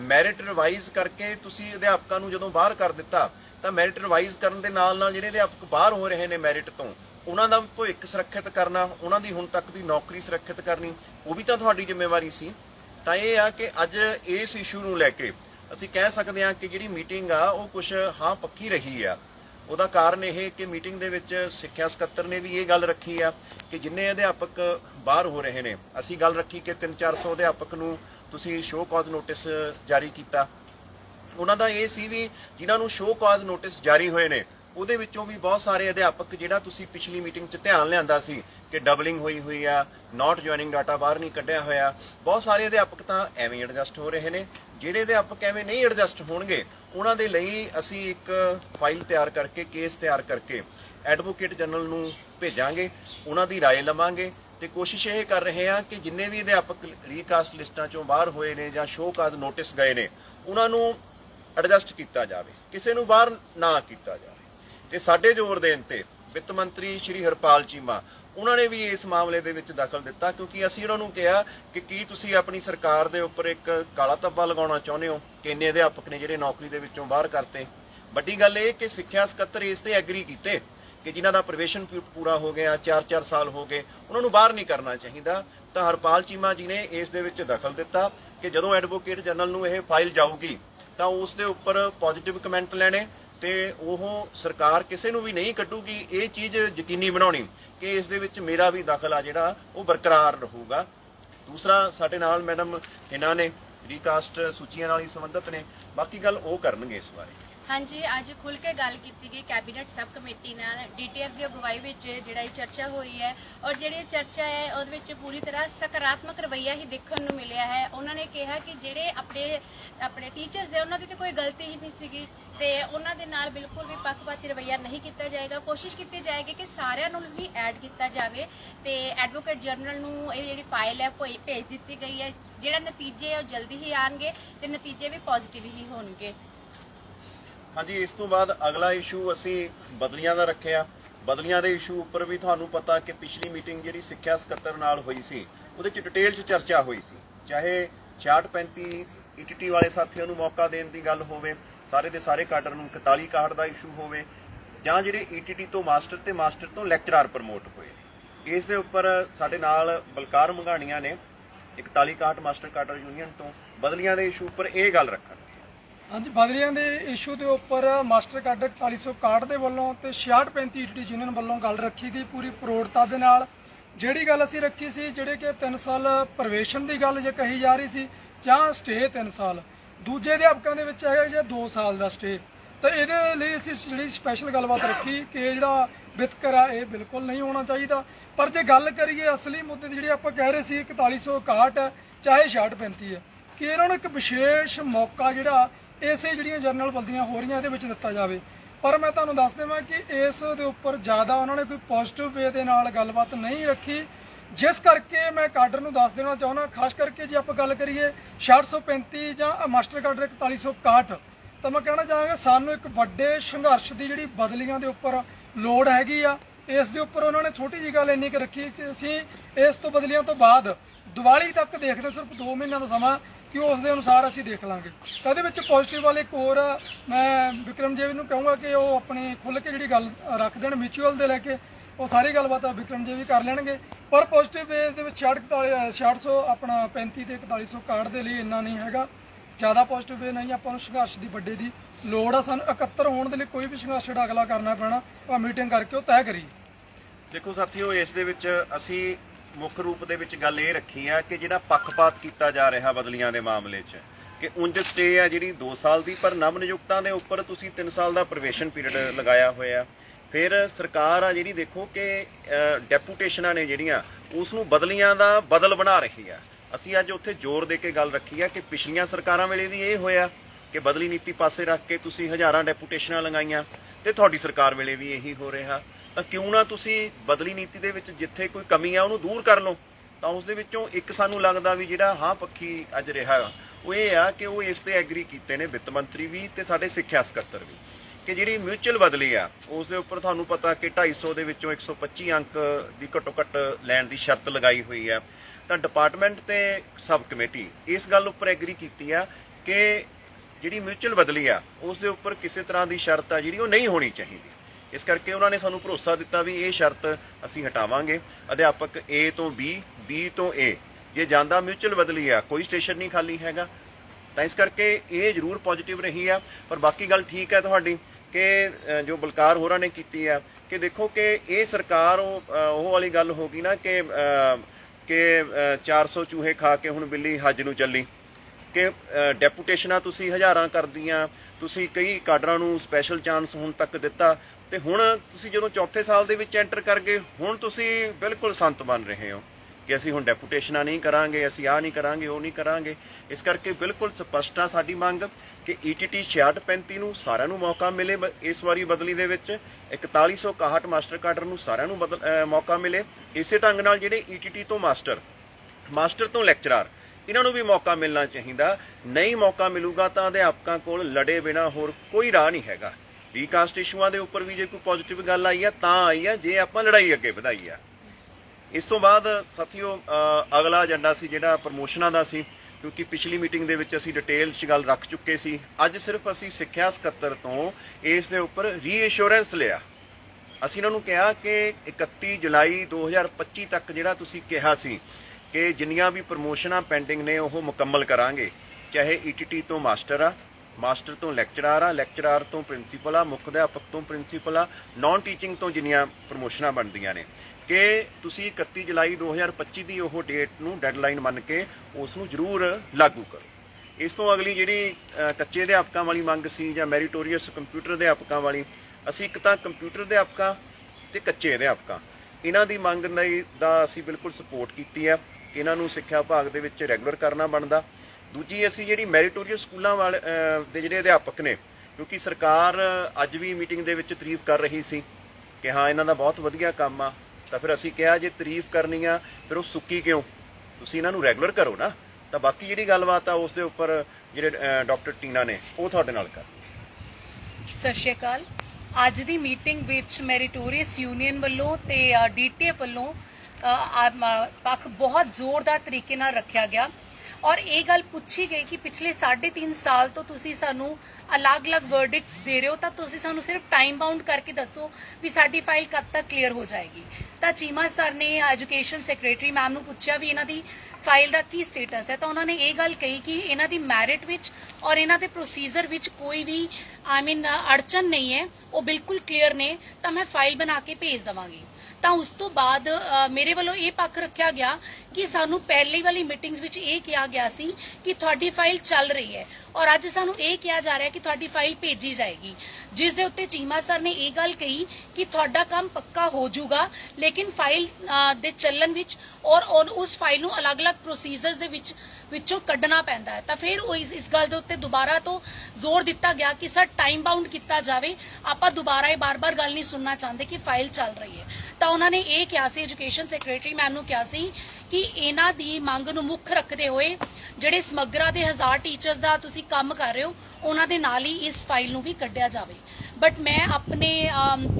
ਮੈਰਿਟ ਰਿਵਾਈਜ਼ ਕਰਕੇ ਤੁਸੀਂ ਅਧਿਆਪਕਾਂ ਨੂੰ ਜਦੋਂ ਬਾਹਰ ਕਰ ਦਿੱਤਾ, ਤਾਂ ਮੈਰਿਟ ਰਿਵਾਈਜ਼ ਕਰਨ ਦੇ ਨਾਲ ਨਾਲ ਜਿਹੜੇ ਅਧਿਆਪਕ ਬਾਹਰ ਹੋ ਰਹੇ ਨੇ ਮੈਰਿਟ ਤੋਂ, ਉਹਨਾਂ ਦਾ ਭਵਿੱਖ ਸੁਰੱਖਿਅਤ ਕਰਨਾ, ਉਹਨਾਂ ਦੀ ਹੁਣ ਤੱਕ ਦੀ ਨੌਕਰੀ ਸੁਰੱਖਿਅਤ ਕਰਨੀ, ਉਹ ਵੀ ਤਾਂ ਤੁਹਾਡੀ ਜ਼ਿੰਮੇਵਾਰੀ ਸੀ। ਤਾਂ ਇਹ ਆ ਕਿ ਅੱਜ ਇਸ ਇਸ਼ੂ ਨੂੰ ਲੈ ਕੇ ਅਸੀਂ ਕਹਿ ਸਕਦੇ ਹਾਂ ਕਿ ਜਿਹੜੀ ਮੀਟਿੰਗ ਆ, ਉਹ ਕੁਝ ਹਾਂ ਪੱਕੀ ਰਹੀ ਆ। ਉਹਦਾ ਕਾਰਨ ਇਹ ਕਿ ਮੀਟਿੰਗ ਦੇ ਵਿੱਚ ਸਿੱਖਿਆ ਸਕੱਤਰ ਨੇ ਵੀ ਇਹ ਗੱਲ ਰੱਖੀ ਆ ਕਿ ਜਿੰਨੇ ਅਧਿਆਪਕ ਬਾਹਰ ਹੋ ਰਹੇ ਨੇ, ਅਸੀਂ ਗੱਲ ਰੱਖੀ ਕਿ 3-400 ਅਧਿਆਪਕ ਨੂੰ ਤੁਸੀਂ ਸ਼ੋਅ ਕਾਜ਼ ਨੋਟਿਸ ਜਾਰੀ ਕੀਤਾ। ਉਹਨਾਂ ਦਾ ਇਹ ਸੀ ਵੀ ਜਿਨ੍ਹਾਂ ਨੂੰ ਸ਼ੋਅ ਕਾਜ਼ ਨੋਟਿਸ ਜਾਰੀ ਹੋਏ ਨੇ, ਉਹਦੇ ਵਿੱਚੋਂ ਵੀ ਬਹੁਤ ਸਾਰੇ ਅਧਿਆਪਕ ਜਿਹੜਾ ਤੁਸੀਂ ਪਿਛਲੀ ਮੀਟਿੰਗ 'ਚ ਧਿਆਨ ਲਿਆਂਦਾ ਸੀ ਕਿ ਡਬਲਿੰਗ ਹੋਈ ਹੋਈ ਆ ਨਾਟ ਜੁਆਇਨਿੰਗ ਡਾਟਾ ਬਾਹਰ ਨਹੀਂ ਕੱਢਿਆ ਹੋਇਆ ਬਹੁਤ ਸਾਰੇ ਅਧਿਆਪਕ ਤਾਂ ਐਵੇਂ ਐਡਜਸਟ ਹੋ ਰਹੇ ਨੇ ਜਿਹੜੇ ਅਧਿਆਪਕ ਐਵੇਂ ਨਹੀਂ ਐਡਜਸਟ ਹੋਣਗੇ ਉਹਨਾਂ ਦੇ ਲਈ ਅਸੀਂ ਇੱਕ ਫਾਈਲ ਤਿਆਰ ਕਰਕੇ ਕੇਸ ਤਿਆਰ ਕਰਕੇ ਐਡਵੋਕੇਟ ਜਨਰਲ ਨੂੰ ਭੇਜਾਂਗੇ ਉਹਨਾਂ ਦੀ رائے ਲਵਾਂਗੇ ਤੇ ਕੋਸ਼ਿਸ਼ ਇਹ ਕਰ ਰਹੇ ਹਾਂ ਕਿ ਜਿੰਨੇ ਵੀ ਅਧਿਆਪਕ ਰੀਕਾਸਟ ਲਿਸਟਾਂ ਚੋਂ ਬਾਹਰ ਹੋਏ ਨੇ ਜਾਂ ਸ਼ੋਅ ਕਾਜ਼ ਨੋਟਿਸ ਗਏ ਨੇ ਉਹਨਾਂ ਨੂੰ ਐਡਜਸਟ ਕੀਤਾ ਜਾਵੇ ਕਿਸੇ ਨੂੰ ਬਾਹਰ ਨਾ ਕੀਤਾ ਜਾਵੇ ਤੇ ਸਾਡੇ ਜ਼ੋਰ ਦੇਣ ਤੇ ਵਿੱਤ ਮੰਤਰੀ ਸ਼੍ਰੀ ਹਰਪਾਲ ਚੀਮਾ ਉਹਨਾਂ ਨੇ ਵੀ ਇਸ ਮਾਮਲੇ ਦੇ ਵਿੱਚ ਦਖਲ ਦਿੱਤਾ, ਕਿਉਂਕਿ ਅਸੀਂ ਉਹਨਾਂ ਨੂੰ ਕਿਹਾ ਕਿ ਕੀ ਤੁਸੀਂ ਆਪਣੀ ਸਰਕਾਰ ਦੇ ਉੱਪਰ ਇੱਕ ਕਾਲਾ ਧੱਬਾ ਲਗਾਉਣਾ ਚਾਹੁੰਦੇ ਹੋ, ਕਿ ਇੰਨੇ ਅਧਿਆਪਕ ਨੇ ਜਿਹੜੇ ਨੌਕਰੀ ਦੇ ਵਿੱਚੋਂ ਬਾਹਰ ਕਰਤੇ। ਵੱਡੀ ਗੱਲ ਇਹ ਕਿ ਸਿੱਖਿਆ ਸਕੱਤਰ ਇਸ ਤੇ ਐਗਰੀ ਕੀਤੇ ਕਿ ਜਿਨ੍ਹਾਂ ਦਾ ਪ੍ਰਵੇਸ਼ਨ ਪੂਰਾ ਹੋ ਗਿਆ 4-4 ਸਾਲ ਹੋ ਗਏ, ਉਹਨਾਂ ਨੂੰ ਬਾਹਰ ਨਹੀਂ ਕਰਨਾ ਚਾਹੀਦਾ। ਤਾਂ ਹਰਪਾਲ ਚੀਮਾ ਜੀ ਨੇ ਇਸ ਦੇ ਵਿੱਚ ਦਖਲ ਦਿੱਤਾ ਕਿ ਜਦੋਂ ਐਡਵੋਕੇਟ ਜਨਰਲ ਨੂੰ ਇਹ ਫਾਈਲ ਜਾਊਗੀ, ਤਾਂ ਉਸ ਦੇ ਉੱਪਰ ਪੋਜ਼ਿਟਿਵ ਕਮੈਂਟ ਲੈਣੇ ਤੇ ਉਹ ਸਰਕਾਰ ਕਿਸੇ ਨੂੰ ਵੀ ਨਹੀਂ ਕੱਢੂਗੀ। ਇਹ ਚੀਜ਼ ਯਕੀਨੀ ਬਣਾਉਣੀ ਕਿ ਇਸ ਦੇ ਵਿੱਚ ਮੇਰਾ ਵੀ ਦਖਲ ਆ ਜਿਹੜਾ, ਉਹ ਬਰਕਰਾਰ ਰਹੂਗਾ। ਦੂਸਰਾ, ਸਾਡੇ ਨਾਲ ਮੈਡਮ ਇਹਨਾਂ ਨੇ, ਰੀਕਾਸਟ ਸੂਚੀਆਂ ਨਾਲ ਹੀ ਸੰਬੰਧਿਤ ਨੇ। ਬਾਕੀ ਗੱਲ ਉਹ ਕਰਨਗੇ ਇਸ ਬਾਰੇ। ਹਾਂਜੀ, ਅੱਜ ਖੁੱਲ ਕੇ ਗੱਲ ਕੀਤੀ ਗਈ ਕੈਬਨਿਟ ਸਬ ਕਮੇਟੀ ਨਾਲ ਡੀਟੀਐਫ ਦੀ ਅਗਵਾਈ ਵਿੱਚ ਜਿਹੜਾ ਇਹ ਚਰਚਾ ਹੋਈ ਹੈ ਔਰ ਜਿਹੜੀ ਇਹ ਚਰਚਾ ਹੈ, ਉਹਦੇ ਵਿੱਚ ਪੂਰੀ ਤਰ੍ਹਾਂ ਸਕਾਰਾਤਮਕ ਰਵੱਈਆ ਹੀ ਦੇਖਣ ਨੂੰ ਮਿਲਿਆ ਹੈ। ਉਹਨਾਂ ਨੇ ਕਿਹਾ ਕਿ ਜਿਹੜੇ ਆਪਣੇ ਆਪਣੇ ਟੀਚਰਸ ਦੇ, ਉਹਨਾਂ ਦੀ ਤਾਂ ਕੋਈ ਗਲਤੀ ਹੀ ਨਹੀਂ ਸੀਗੀ ਤੇ ਉਹਨਾਂ ਦੇ ਨਾਲ ਬਿਲਕੁਲ ਵੀ ਪੱਖਪਾਤੀ ਰਵੱਈਆ ਨਹੀਂ ਕੀਤਾ ਜਾਏਗਾ। ਕੋਸ਼ਿਸ਼ ਕੀਤੀ ਜਾਏਗੀ ਕਿ ਸਾਰਿਆਂ ਨੂੰ ਵੀ ਐਡ ਕੀਤਾ ਜਾਵੇ ਤੇ ਐਡਵੋਕੇਟ ਜਨਰਲ ਨੂੰ ਇਹ ਜਿਹੜੀ ਫਾਈਲ ਹੈ ਭੇ- ਭੇਜ ਦਿੱਤੀ ਗਈ ਹੈ। ਜਿਹੜਾ ਨਤੀਜੇ ਆ ਉਹ ਜਲਦੀ ਹੀ ਆਣਗੇ ਤੇ ਨਤੀਜੇ ਵੀ ਪੋਜ਼ਿਟਿਵ ਹੀ ਹੋਣਗੇ। ਹਾਂਜੀ, ਇਸ ਤੋਂ ਬਾਅਦ ਅਗਲਾ ਇਸ਼ੂ ਅਸੀਂ ਬਦਲੀਆਂ ਦਾ ਰੱਖਿਆ। ਬਦਲੀਆਂ ਦੇ ਇਸ਼ੂ ਉੱਪਰ ਵੀ ਤੁਹਾਨੂੰ ਪਤਾ ਕਿ ਪਿਛਲੀ ਮੀਟਿੰਗ ਜਿਹੜੀ ਸਿੱਖਿਆ ਸਕੱਤਰ ਨਾਲ ਹੋਈ ਸੀ, ਉਹਦੇ ਚ ਡਿਟੇਲ ਚ ਚਰਚਾ ਹੋਈ ਸੀ। ਚਾਹੇ 6635 ਈਟੀਟੀ ਵਾਲੇ ਸਾਥੀਆਂ ਨੂੰ ਮੌਕਾ ਦੇਣ ਦੀ ਗੱਲ ਹੋਵੇ, ਸਾਰੇ ਦੇ ਸਾਰੇ ਕਾਡਰ ਨੂੰ 41 ਕਾਹਟ ਦਾ ਇਸ਼ੂ ਹੋਵੇ, ਜਾਂ ਜਿਹੜੇ ਈਟੀਟੀ ਤੋਂ ਮਾਸਟਰ ਤੇ ਮਾਸਟਰ ਤੋਂ ਲੈਕਚਰਰ ਪ੍ਰਮੋਟ ਹੋਏ। ਇਸ ਦੇ ਉੱਪਰ ਸਾਡੇ ਨਾਲ ਬਲਕਾਰ ਮੰਗਾਣੀਆਂ ਨੇ 41 ਕਾਹਟ ਮਾਸਟਰ ਕਾਡਰ ਯੂਨੀਅਨ ਤੋਂ। ਬਦਲੀਆਂ ਦੇ ਇਸ਼ੂ ਉੱਪਰ ਇਹ ਗੱਲ ਰੱਖਣ। ਹਾਂਜੀ ਬਦਲੀਆਂ ਦੇ ਇਸ਼ੂ ਦੇ ਉੱਪਰ ਮਾਸਟਰ ਕਾਰਡ 4161 ਦੇ ਵੱਲੋਂ ਤੇ 6635 ਈਟੀ ਯੂਨੀਅਨ ਵੱਲੋਂ ਗੱਲ ਰੱਖੀ ਗਈ ਪੂਰੀ ਪ੍ਰੋੜਤਾ ਦੇ ਨਾਲ। ਜਿਹੜੀ ਗੱਲ ਅਸੀਂ ਰੱਖੀ ਸੀ, ਜਿਹੜੇ ਕਿ 3 ਸਾਲ ਪ੍ਰਵੇਸ਼ਨ ਦੀ ਗੱਲ ਜੇ ਕਹੀ ਜਾ ਰਹੀ ਸੀ, ਜਾਂ ਸਟੇ 3 ਸਾਲ। ਦੂਜੇ ਅਧਿਆਪਕਾਂ ਦੇ ਵਿੱਚ ਹੈਗਾ ਜੇ 2 ਸਾਲ ਦਾ ਸਟੇ ਤਾਂ ਇਹਦੇ ਲਈ ਅਸੀਂ ਜਿਹੜੀ ਸਪੈਸ਼ਲ ਗੱਲਬਾਤ ਰੱਖੀ ਕਿ ਜਿਹੜਾ ਵਿਤਕਰ ਵਿਤਕਰਾ ਇਹ ਬਿਲਕੁਲ ਨਹੀਂ ਹੋਣਾ ਚਾਹੀਦਾ। ਪਰ ਜੇ ਗੱਲ ਕਰੀਏ ਅਸਲੀ ਮੁੱਦੇ ਦੀ ਜਿਹੜੀ ਆਪਾਂ ਕਹਿ ਰਹੇ ਸੀ 4161 ਹੈ ਚਾਹੇ 6635 ਹੈ, ਕਿ ਇਹਨਾਂ ਨੂੰ ਇੱਕ ਵਿਸ਼ੇਸ਼ ਮੌਕਾ ਜਿਹੜਾ ਇਸੇ ਜਿਹੜੀਆਂ ਜਰਨਲ ਬਲਦੀਆਂ ਹੋ ਰਹੀਆਂ ਇਹਦੇ ਵਿੱਚ ਦਿੱਤਾ ਜਾਵੇ। ਪਰ ਮੈਂ ਤੁਹਾਨੂੰ ਦੱਸ ਦੇਵਾਂ ਕਿ ਇਸ ਦੇ ਉੱਪਰ ਜ਼ਿਆਦਾ ਉਹਨਾਂ ਨੇ ਕੋਈ ਪੋਜ਼ਿਟਿਵ ਵੇ ਦੇ ਨਾਲ ਗੱਲਬਾਤ ਨਹੀਂ ਰੱਖੀ। ਜਿਸ ਕਰਕੇ ਮੈਂ ਕਾਡਰ ਨੂੰ ਦੱਸ ਦੇਣਾ ਚਾਹੁੰਦਾ, ਖਾਸ ਕਰਕੇ ਜੇ ਆਪਾਂ ਗੱਲ ਕਰੀਏ 635 ਜਾਂ ਮਾਸਟਰ ਕਾਡਰ 4161 ਤਾਂ ਮੈਂ ਕਹਿਣਾ ਚਾਹਾਂਗਾ ਸਾਨੂੰ ਇੱਕ ਵੱਡੇ ਸੰਘਰਸ਼ ਦੀ ਜਿਹੜੀ ਬਦਲੀਆਂ ਦੇ ਉੱਪਰ ਲੋੜ ਹੈਗੀ ਆ। ਇਸ ਦੇ ਉੱਪਰ ਉਹਨਾਂ ਨੇ ਛੋਟੀ ਜਿਹੀ ਗੱਲ ਇੰਨੀ ਕਿ ਰੱਖੀ ਕਿ ਅਸੀਂ ਇਸ ਤੋਂ ਬਦਲੀਆਂ ਤੋਂ ਬਾਅਦ ਦੀਵਾਲੀ ਤੱਕ ਦੇਖਦੇ ਸਿਰਫ 2 ਮਹੀਨਿਆਂ ਦਾ ਸਮਾਂ। ਕਿ ਉਸ ਦੇ ਅਨੁਸਾਰ ਅਸੀਂ ਦੇਖ ਲਾਂਗੇ। ਤਾਂ ਇਹਦੇ ਵਿੱਚ ਪੋਜ਼ਿਟਿਵ ਵਾਲੇ ਇੱਕ ਹੋਰ ਆ ਮੈਂ ਵਿਕਰਮ ਜੀ ਨੂੰ ਕਹੂੰਗਾ ਕਿ ਉਹ ਆਪਣੀ ਖੁੱਲ ਕੇ ਜਿਹੜੀ ਗੱਲ ਰੱਖ ਦੇਣ ਮਿਊਚੁਅਲ ਦੇ ਲੈ ਕੇ, ਉਹ ਸਾਰੀ ਗੱਲਬਾਤ ਆ ਵਿਕਰਮ ਜੀ ਵੀ ਕਰ ਲੈਣਗੇ। ਪਰ ਪੋਜ਼ਿਟਿਵ ਵੇ ਦੇ ਵਿੱਚ 66 600 ਆਪਣਾ 35 ਤੇ 4161 ਦੇ ਲਈ ਇੰਨਾ ਨਹੀਂ ਹੈਗਾ। ਜ਼ਿਆਦਾ ਪੋਜ਼ਿਟਿਵ ਵੇ ਨਹੀਂ, ਆਪਾਂ ਨੂੰ ਸੰਘਰਸ਼ ਦੀ ਵੱਡੇ ਦੀ ਲੋੜ ਆ। ਸਾਨੂੰ ਇਕੱਤਰ ਹੋਣ ਦੇ ਲਈ ਕੋਈ ਵੀ ਸੰਘਰਸ਼ ਜਿਹੜਾ ਅਗਲਾ ਕਰਨਾ ਪੈਣਾ, ਆਪਾਂ ਮੀਟਿੰਗ ਕਰਕੇ ਉਹ ਤੈਅ ਕਰੀਏ। ਦੇਖੋ ਸਾਥੀਓ, ਇਸ ਦੇ ਵਿੱਚ ਅਸੀਂ ਮੁੱਖ ਰੂਪ ਦੇ ਵਿੱਚ ਗੱਲ ਇਹ ਰੱਖੀ ਆ ਕਿ ਜਿਹੜਾ ਪੱਖਪਾਤ ਕੀਤਾ ਜਾ ਰਿਹਾ ਬਦਲੀਆਂ ਦੇ ਮਾਮਲੇ 'ਚ, ਕਿ ਉਂਝ ਸਟੇ ਆ ਜਿਹੜੀ 2 ਸਾਲ ਦੀ ਪਰ ਨਵ ਨਿਯੁਕਤਾਂ ਦੇ ਉੱਪਰ ਤੁਸੀਂ 3 ਸਾਲ ਦਾ ਪ੍ਰੋਬੇਸ਼ਨ ਪੀਰੀਅਡ ਲਗਾਇਆ ਹੋਇਆ। ਫਿਰ ਸਰਕਾਰ ਆ ਜਿਹੜੀ ਦੇਖੋ ਕਿ ਡੈਪੂਟੇਸ਼ਨਾਂ ਨੇ ਜਿਹੜੀਆਂ ਉਸ ਨੂੰ ਬਦਲੀਆਂ ਦਾ ਬਦਲ ਬਣਾ ਰਹੀ ਆ। ਅਸੀਂ ਅੱਜ ਉੱਥੇ ਜ਼ੋਰ ਦੇ ਕੇ ਗੱਲ ਰੱਖੀ ਆ ਕਿ ਪਿਛਲੀਆਂ ਸਰਕਾਰਾਂ ਵੇਲੇ ਵੀ ਇਹ ਹੋਇਆ ਕਿ ਬਦਲੀ ਨੀਤੀ ਪਾਸੇ ਰੱਖ ਕੇ ਤੁਸੀਂ ਹਜ਼ਾਰਾਂ ਡੈਪੂਟੇਸ਼ਨਾਂ ਲਗਾਈਆਂ ਤੇ ਤੁਹਾਡੀ ਸਰਕਾਰ ਵੇਲੇ ਵੀ ਇਹੀ ਹੋ ਰਿਹਾ। ਤਾਂ ਕਿਉਂ ਨਾ ਤੁਸੀਂ ਬਦਲੀ ਨੀਤੀ ਦੇ ਵਿੱਚ ਜਿੱਥੇ ਕੋਈ ਕਮੀ ਆ ਉਹਨੂੰ ਦੂਰ ਕਰ ਲਓ। ਤਾਂ ਉਸ ਦੇ ਵਿੱਚੋਂ ਇੱਕ ਸਾਨੂੰ ਲੱਗਦਾ ਵੀ ਜਿਹੜਾ ਹਾਂ ਪੱਖੀ ਅੱਜ ਰਿਹਾ ਉਹ ਇਹ ਆ ਕਿ ਉਹ ਇਸ ਤੇ ਐਗਰੀ ਕੀਤੇ ਨੇ ਵਿੱਤ ਮੰਤਰੀ ਵੀ ਤੇ ਸਾਡੇ ਸਿੱਖਿਆ ਸਕੱਤਰ ਵੀ ਕਿ ਜਿਹੜੀ ਮਿਊਚੁਅਲ ਬਦਲੀ ਆ, ਉਸ ਦੇ ਉੱਪਰ ਤੁਹਾਨੂੰ ਪਤਾ ਕਿ 250 ਦੇ ਵਿੱਚੋਂ 125 ਅੰਕ ਦੀ ਘੱਟੋ ਘੱਟ ਲੈਣ ਦੀ ਸ਼ਰਤ ਲਗਾਈ ਹੋਈ ਆ। ਤਾਂ ਡਿਪਾਰਟਮੈਂਟ ਤੇ ਸਬ ਕਮੇਟੀ ਇਸ ਗੱਲ ਉੱਪਰ ਐਗਰੀ ਕੀਤੀ ਆ ਕਿ ਜਿਹੜੀ ਮਿਊਚੁਅਲ ਬਦਲੀ ਆ, ਉਸ ਦੇ ਉੱਪਰ ਕਿਸੇ ਤਰ੍ਹਾਂ ਦੀ ਸ਼ਰਤ ਆ ਜਿਹੜੀ ਉਹ ਨਹੀਂ ਹੋਣੀ ਚਾਹੀਦੀ। ਇਸ ਕਰਕੇ ਉਹਨਾਂ ਨੇ ਸਾਨੂੰ ਭਰੋਸਾ ਦਿੱਤਾ ਵੀ ਇਹ ਸ਼ਰਤ ਅਸੀਂ ਹਟਾਵਾਂਗੇ। ਅਧਿਆਪਕ A ਤੋਂ B B ਤੋਂ A ਜੇ ਜਾਂਦਾ ਮਿਊਚੁਅਲ ਬਦਲੀ ਆ ਕੋਈ ਸਟੇਸ਼ਨ ਨਹੀਂ ਖਾਲੀ ਹੈਗਾ। ਤਾਂ ਇਸ ਕਰਕੇ ਇਹ ਜ਼ਰੂਰ ਪੋਜ਼ਿਟਿਵ ਰਹੀ ਆ। ਪਰ ਬਾਕੀ ਗੱਲ ਠੀਕ ਹੈ ਤੁਹਾਡੀ ਕਿ ਜੋ ਬਲਕਾਰ ਹੋਰਾਂ ਨੇ ਕੀਤੀ ਆ ਕਿ ਦੇਖੋ ਕਿ ਇਹ ਸਰਕਾਰ ਉਹ ਉਹ ਵਾਲੀ ਗੱਲ ਹੋ ਗਈ ਨਾ ਕਿ ਅ, ਕਿ 400 ਚੂਹੇ ਖਾ ਕੇ ਹੁਣ ਬਿੱਲੀ ਹੱਜ ਨੂੰ ਚੱਲੀ। ਕਿ ਡੈਪੂਟੇਸ਼ਨਾਂ ਤੁਸੀਂ ਹਜ਼ਾਰਾਂ ਕਰਦੀਆਂ ਤੁਸੀਂ ਕਈ ਕਾਡਰਾਂ ਨੂੰ ਸਪੈਸ਼ਲ ਚਾਂਸ ਹੁਣ ਤੱਕ ਦਿੱਤਾ। ਤੇ ਹੁਣ ਤੁਸੀਂ ਜਦੋਂ ਚੌਥੇ ਸਾਲ ਦੇ ਵਿੱਚ ਐਂਟਰ ਕਰ ਗਏ, ਹੁਣ ਤੁਸੀਂ ਬਿਲਕੁਲ ਸੰਤ ਬਣ ਰਹੇ ਹੋ ਕਿ ਅਸੀਂ ਹੁਣ ਡੈਪੂਟੇਸ਼ਨਾਂ ਨਹੀਂ ਕਰਾਂਗੇ, ਅਸੀਂ ਆਹ ਨਹੀਂ ਕਰਾਂਗੇ, ਉਹ ਨਹੀਂ ਕਰਾਂਗੇ। ਇਸ ਕਰਕੇ ਬਿਲਕੁਲ ਸਪਸ਼ਟ ਆ ਸਾਡੀ ਮੰਗ ਕਿ E ETT 6635 ਨੂੰ ਸਾਰਿਆਂ ਨੂੰ ਮੌਕਾ ਮਿਲੇ ਬ- ਇਸ ਵਾਰੀ ਬਦਲੀ ਦੇ ਵਿੱਚ 4161 ਮਾਸਟਰ ਕਾਡਰ ਨੂੰ ਸਾਰਿਆਂ ਨੂੰ ਬਦਲ- ਮੌਕਾ ਮਿਲੇ। ਇਸੇ ਢੰਗ ਨਾਲ ਜਿਹੜੇ ETT ਤੋਂ ਮਾਸਟਰ ਮਾਸਟਰ ਤੋਂ ਲੈਕਚਰਰ, ਇਹਨਾਂ ਨੂੰ ਵੀ ਮੌਕਾ ਮਿਲਣਾ ਚਾਹੀਦਾ। ਨਹੀਂ ਮੌਕਾ ਮਿਲੂਗਾ ਤਾਂ ਅਧਿਆਪਕਾਂ ਕੋਲ ਲੜੇ ਬਿਨਾ ਹੋਰ ਕੋਈ ਰਾਹ ਨਹੀਂ ਹੈਗਾ। ਰੀਕਾਸਟ ਇਸ਼ੂਆਂ ਦੇ ਉੱਪਰ ਵੀ ਜੇ ਕੋਈ ਪੋਜ਼ਿਟਿਵ ਗੱਲ ਆਈ ਆ, ਤਾਂ ਆਈ ਆ, ਜੇ ਆਪਾਂ ਲੜਾਈ ਅੱਗੇ ਵਧਾਈ ਆ। ਇਸ ਤੋਂ ਬਾਅਦ ਸਾਥੀਓ ਅਗਲਾ ਏਜੰਡਾ ਸੀ ਜਿਹੜਾ ਪ੍ਰਮੋਸ਼ਨਾਂ ਦਾ ਸੀ, ਕਿਉਂਕਿ ਪਿਛਲੀ ਮੀਟਿੰਗ ਦੇ ਵਿੱਚ ਅਸੀਂ ਡਿਟੇਲ 'ਚ ਗੱਲ ਰੱਖ ਚੁੱਕੇ ਸੀ। ਅੱਜ ਸਿਰਫ ਅਸੀਂ ਸਿੱਖਿਆ ਸਕੱਤਰ ਤੋਂ ਇਸ ਦੇ ਉੱਪਰ ਰੀਅਸ਼ੋਰੈਂਸ ਲਿਆ। ਅਸੀਂ ਇਹਨਾਂ ਨੂੰ ਕਿਹਾ ਕਿ 31 ਜੁਲਾਈ 2025 ਤੱਕ ਜਿਹੜਾ ਤੁਸੀਂ ਕਿਹਾ ਸੀ ਕਿ ਜਿੰਨੀਆਂ ਵੀ ਪ੍ਰਮੋਸ਼ਨਾਂ ਪੈਂਡਿੰਗ ਨੇ, ਉਹ ਮੁਕੰਮਲ ਕਰਾਂਗੇ, ਚਾਹੇ ETT ਤੋਂ ਮਾਸਟਰ ਆ ਮਾਸਟਰ ਤੋਂ ਲੈਕਚਰਰ ਆ, ਲੈਕਚਰਰ ਤੋਂ ਪ੍ਰਿੰਸੀਪਲ ਆ, ਮੁੱਖ ਅਧਿਆਪਕ ਤੋਂ ਪ੍ਰਿੰਸੀਪਲ ਆ, ਨਾਨ ਟੀਚਿੰਗ ਤੋਂ ਜਿੰਨੀਆਂ ਪ੍ਰਮੋਸ਼ਨਾਂ ਬਣਦੀਆਂ ਨੇ। ਕਿ ਤੁਸੀਂ 31 ਜੁਲਾਈ 2025 ਦੀ ਉਹ ਡੇਟ ਨੂੰ ਡੈਡਲਾਈਨ ਮੰਨ ਕੇ ਉਸ ਨੂੰ ਜ਼ਰੂਰ ਲਾਗੂ ਕਰੋ। ਇਸ ਤੋਂ ਅਗਲੀ ਜਿਹੜੀ ਕੱਚੇ ਅਧਿਆਪਕਾਂ ਵਾਲੀ ਮੰਗ ਸੀ ਜਾਂ ਮੈਰੀਟੋਰੀਅਸ ਕੰਪਿਊਟਰ ਅਧਿਆਪਕਾਂ ਵਾਲੀ, ਅਸੀਂ ਇੱਕ ਤਾਂ ਕੰਪਿਊਟਰ ਅਧਿਆਪਕਾਂ ਤੇ ਕੱਚੇ ਅਧਿਆਪਕਾਂ। ਇਹਨਾਂ ਦੀ ਮੰਗ ਲਈ ਦਾ ਅਸੀਂ ਬਿਲਕੁਲ ਸਪੋਰਟ ਕੀਤੀ ਆ ਕਿ ਇਹਨਾਂ ਨੂੰ ਸਿੱਖਿਆ ਵਿਭਾਗ ਦੇ ਵਿੱਚ ਰੈਗੂਲਰ ਕਰਨਾ ਬਣਦਾ। ਦੂਜੀ ਅਸੀਂ ਜਿਹੜੀ ਮੈਰੀਟੋਰੀਅਸ ਸਕੂਲਾਂ ਵਾਲੇ ਦੇ ਜਿਹੜੇ ਅਧਿਆਪਕ ਨੇ, ਕਿਉਂਕਿ ਸਰਕਾਰ ਅੱਜ ਵੀ ਮੀਟਿੰਗ ਦੇ ਵਿੱਚ ਤਾਰੀਫ ਕਰ ਰਹੀ ਸੀ ਕਿ ਹਾਂ, ਇਹਨਾਂ ਦਾ ਬਹੁਤ ਵਧੀਆ ਕੰਮ ਆ, ਤਾਂ ਫਿਰ ਅਸੀਂ ਕਿਹਾ ਜੇ ਤਾਰੀਫ ਕਰਨੀ ਆ, ਫਿਰ ਉਹ ਸੁੱਕੀ ਕਿਉਂ? ਤੁਸੀਂ ਇਹਨਾਂ ਨੂੰ ਰੈਗੂਲਰ ਕਰੋ ਨਾ। ਤਾਂ ਬਾਕੀ ਜਿਹੜੀ ਗੱਲਬਾਤ ਆ, ਉਸ ਦੇ ਉੱਪਰ ਜਿਹੜੇ ਡਾਕਟਰ ਟੀਨਾ ਨੇ, ਉਹ ਤੁਹਾਡੇ ਨਾਲ ਕਰ ਸਤਿ ਸ਼੍ਰੀ ਅਕਾਲ। ਅੱਜ ਦੀ ਮੀਟਿੰਗ ਵਿੱਚ ਮੈਰੀਟੋਰੀਅਸ ਯੂਨੀਅਨ ਵੱਲੋਂ ਤੇ ਡੀਟੀਐਫ ਵੱਲੋਂ ਪੱਖ ਬਹੁਤ ਜ਼ੋਰਦਾਰ ਤਰੀਕੇ ਨਾਲ ਰੱਖਿਆ ਗਿਆ। ਔਰ ਇਹ ਗੱਲ ਪੁੱਛੀ ਗਈ ਕਿ ਪਿਛਲੇ 3.5 ਸਾਲ ਤੋਂ ਤੁਸੀਂ ਸਾਨੂੰ ਅਲੱਗ-ਅਲੱਗ ਵਰਡਿਕਟਸ ਦੇ ਰਹੇ ਹੋ, ਤਾਂ ਤੁਸੀਂ ਸਾਨੂੰ ਸਿਰਫ ਟਾਈਮ ਬਾਉਂਡ ਕਰਕੇ ਦੱਸੋ ਵੀ ਸਾਡੀ ਫਾਈਲ ਕਦ ਤੱਕ ਕਲੀਅਰ ਹੋ ਜਾਏਗੀ। ਤਾਂ ਚੀਮਾ ਸਰ ਨੇ ਐਜੂਕੇਸ਼ਨ ਸੈਕਟਰੀ ਮੈਮ ਨੂੰ ਪੁੱਛਿਆ ਵੀ ਇਹਨਾਂ ਦੀ ਫਾਈਲ ਦਾ ਕੀ ਸਟੇਟਸ ਹੈ, ਤਾਂ ਉਹਨਾਂ ਨੇ ਇਹ ਗੱਲ ਕਹੀ ਕਿ ਇਹਨਾਂ ਦੀ ਮੈਰਿਟ ਵਿੱਚ ਔਰ ਇਹਨਾਂ ਦੇ ਪ੍ਰੋਸੀਜਰ ਵਿੱਚ ਕੋਈ ਵੀ ਆਈ ਮੀਨ ਅੜਚਨ ਨਹੀਂ ਹੈ, ਉਹ ਬਿਲਕੁਲ ਕਲੀਅਰ ਨੇ, ਤਾਂ ਮੈਂ ਫਾਈਲ ਬਣਾ ਕੇ ਭੇਜ ਦਵਾਂਗੀ। ਤਾਂ ਉਸ ਤੋਂ ਬਾਅਦ ਮੇਰੇ ਵੱਲੋਂ ਇਹ ਪੱਖ ਰੱਖਿਆ ਗਿਆ ਕਿ ਸਾਨੂੰ ਪਹਿਲੀ ਵਾਲੀ ਮੀਟਿੰਗਸ ਵਿੱਚ ਇਹ ਕਿਹਾ ਗਿਆ ਸੀ ਕਿ ਤੁਹਾਡੀ ਫਾਈਲ ਚੱਲ ਰਹੀ ਹੈ ਔਰ ਅੱਜ ਸਾਨੂੰ ਇਹ ਕਿਹਾ ਜਾ ਰਿਹਾ ਕਿ ਤੁਹਾਡੀ ਫਾਈਲ ਭੇਜੀ ਜਾਏਗੀ। ਜਿਸ ਦੇ ਉੱਤੇ ਚੀਮਾ ਸਰ ਨੇ ਇਹ ਗੱਲ ਕਹੀ ਕਿ ਤੁਹਾਡਾ ਕੰਮ ਪੱਕਾ ਹੋ ਜਾਊਗਾ, ਲੇਕਿਨ ਫਾਈਲ ਦੇ ਚੱਲਣ ਵਿੱਚ ਔਰ ਔਰ ਉਸ ਫਾਈਲ ਨੂੰ ਅਲੱਗ-ਅਲੱਗ ਪ੍ਰੋਸੀਜਰਸ ਦੇ ਵਿੱਚ ਵਿੱਚੋਂ ਕੱਢਣਾ ਪੈਂਦਾ ਹੈ। ਤਾਂ ਫਿਰ ਉਹ ਇਸ ਇਸ ਗੱਲ ਦੇ ਉੱਤੇ ਦੁਬਾਰਾ ਤੋਂ ਜ਼ੋਰ ਦਿੱਤਾ ਗਿਆ ਕਿ, ਸਰ ਟਾਈਮ ਬਾਉਂਡ ਕੀਤਾ ਜਾਵੇ। ਆਪਾਂ ਦੁਬਾਰਾ ਇਹ ਬਾਰ-ਬਾਰ ਗੱਲ ਨਹੀਂ ਸੁਣਨਾ ਚਾਹੁੰਦੇ ਕਿ ਫਾਈਲ ਚੱਲ ਰਹੀ ਹੈ। ਤਾਂ ਉਹਨਾਂ ਨੇ ਇਹ ਕਿਹਾ ਸੀ ਐਜੂਕੇਸ਼ਨ ਸੈਕਟਰੀ ਮੈਮ ਨੂੰ ਕਿਹਾ ਸੀ ਕਿ ਇਹਨਾਂ ਦੀ ਮੰਗ ਨੂੰ ਮੁੱਖ ਰੱਖਦੇ ਹੋਏ ਜਿਹੜੇ ਸਮਗਰਾ ਦੇ ਹਜ਼ਾਰ ਟੀਚਰਸ ਦਾ ਤੁਸੀਂ ਕੰਮ ਕਰ ਰਹੇ ਹੋ, ਉਹਨਾਂ ਦੇ ਨਾਲ ਹੀ ਇਸ ਫਾਈਲ ਨੂੰ ਵੀ ਕੱਢਿਆ ਜਾਵੇ। ਬਟ ਮੈਂ ਆਪਣੇ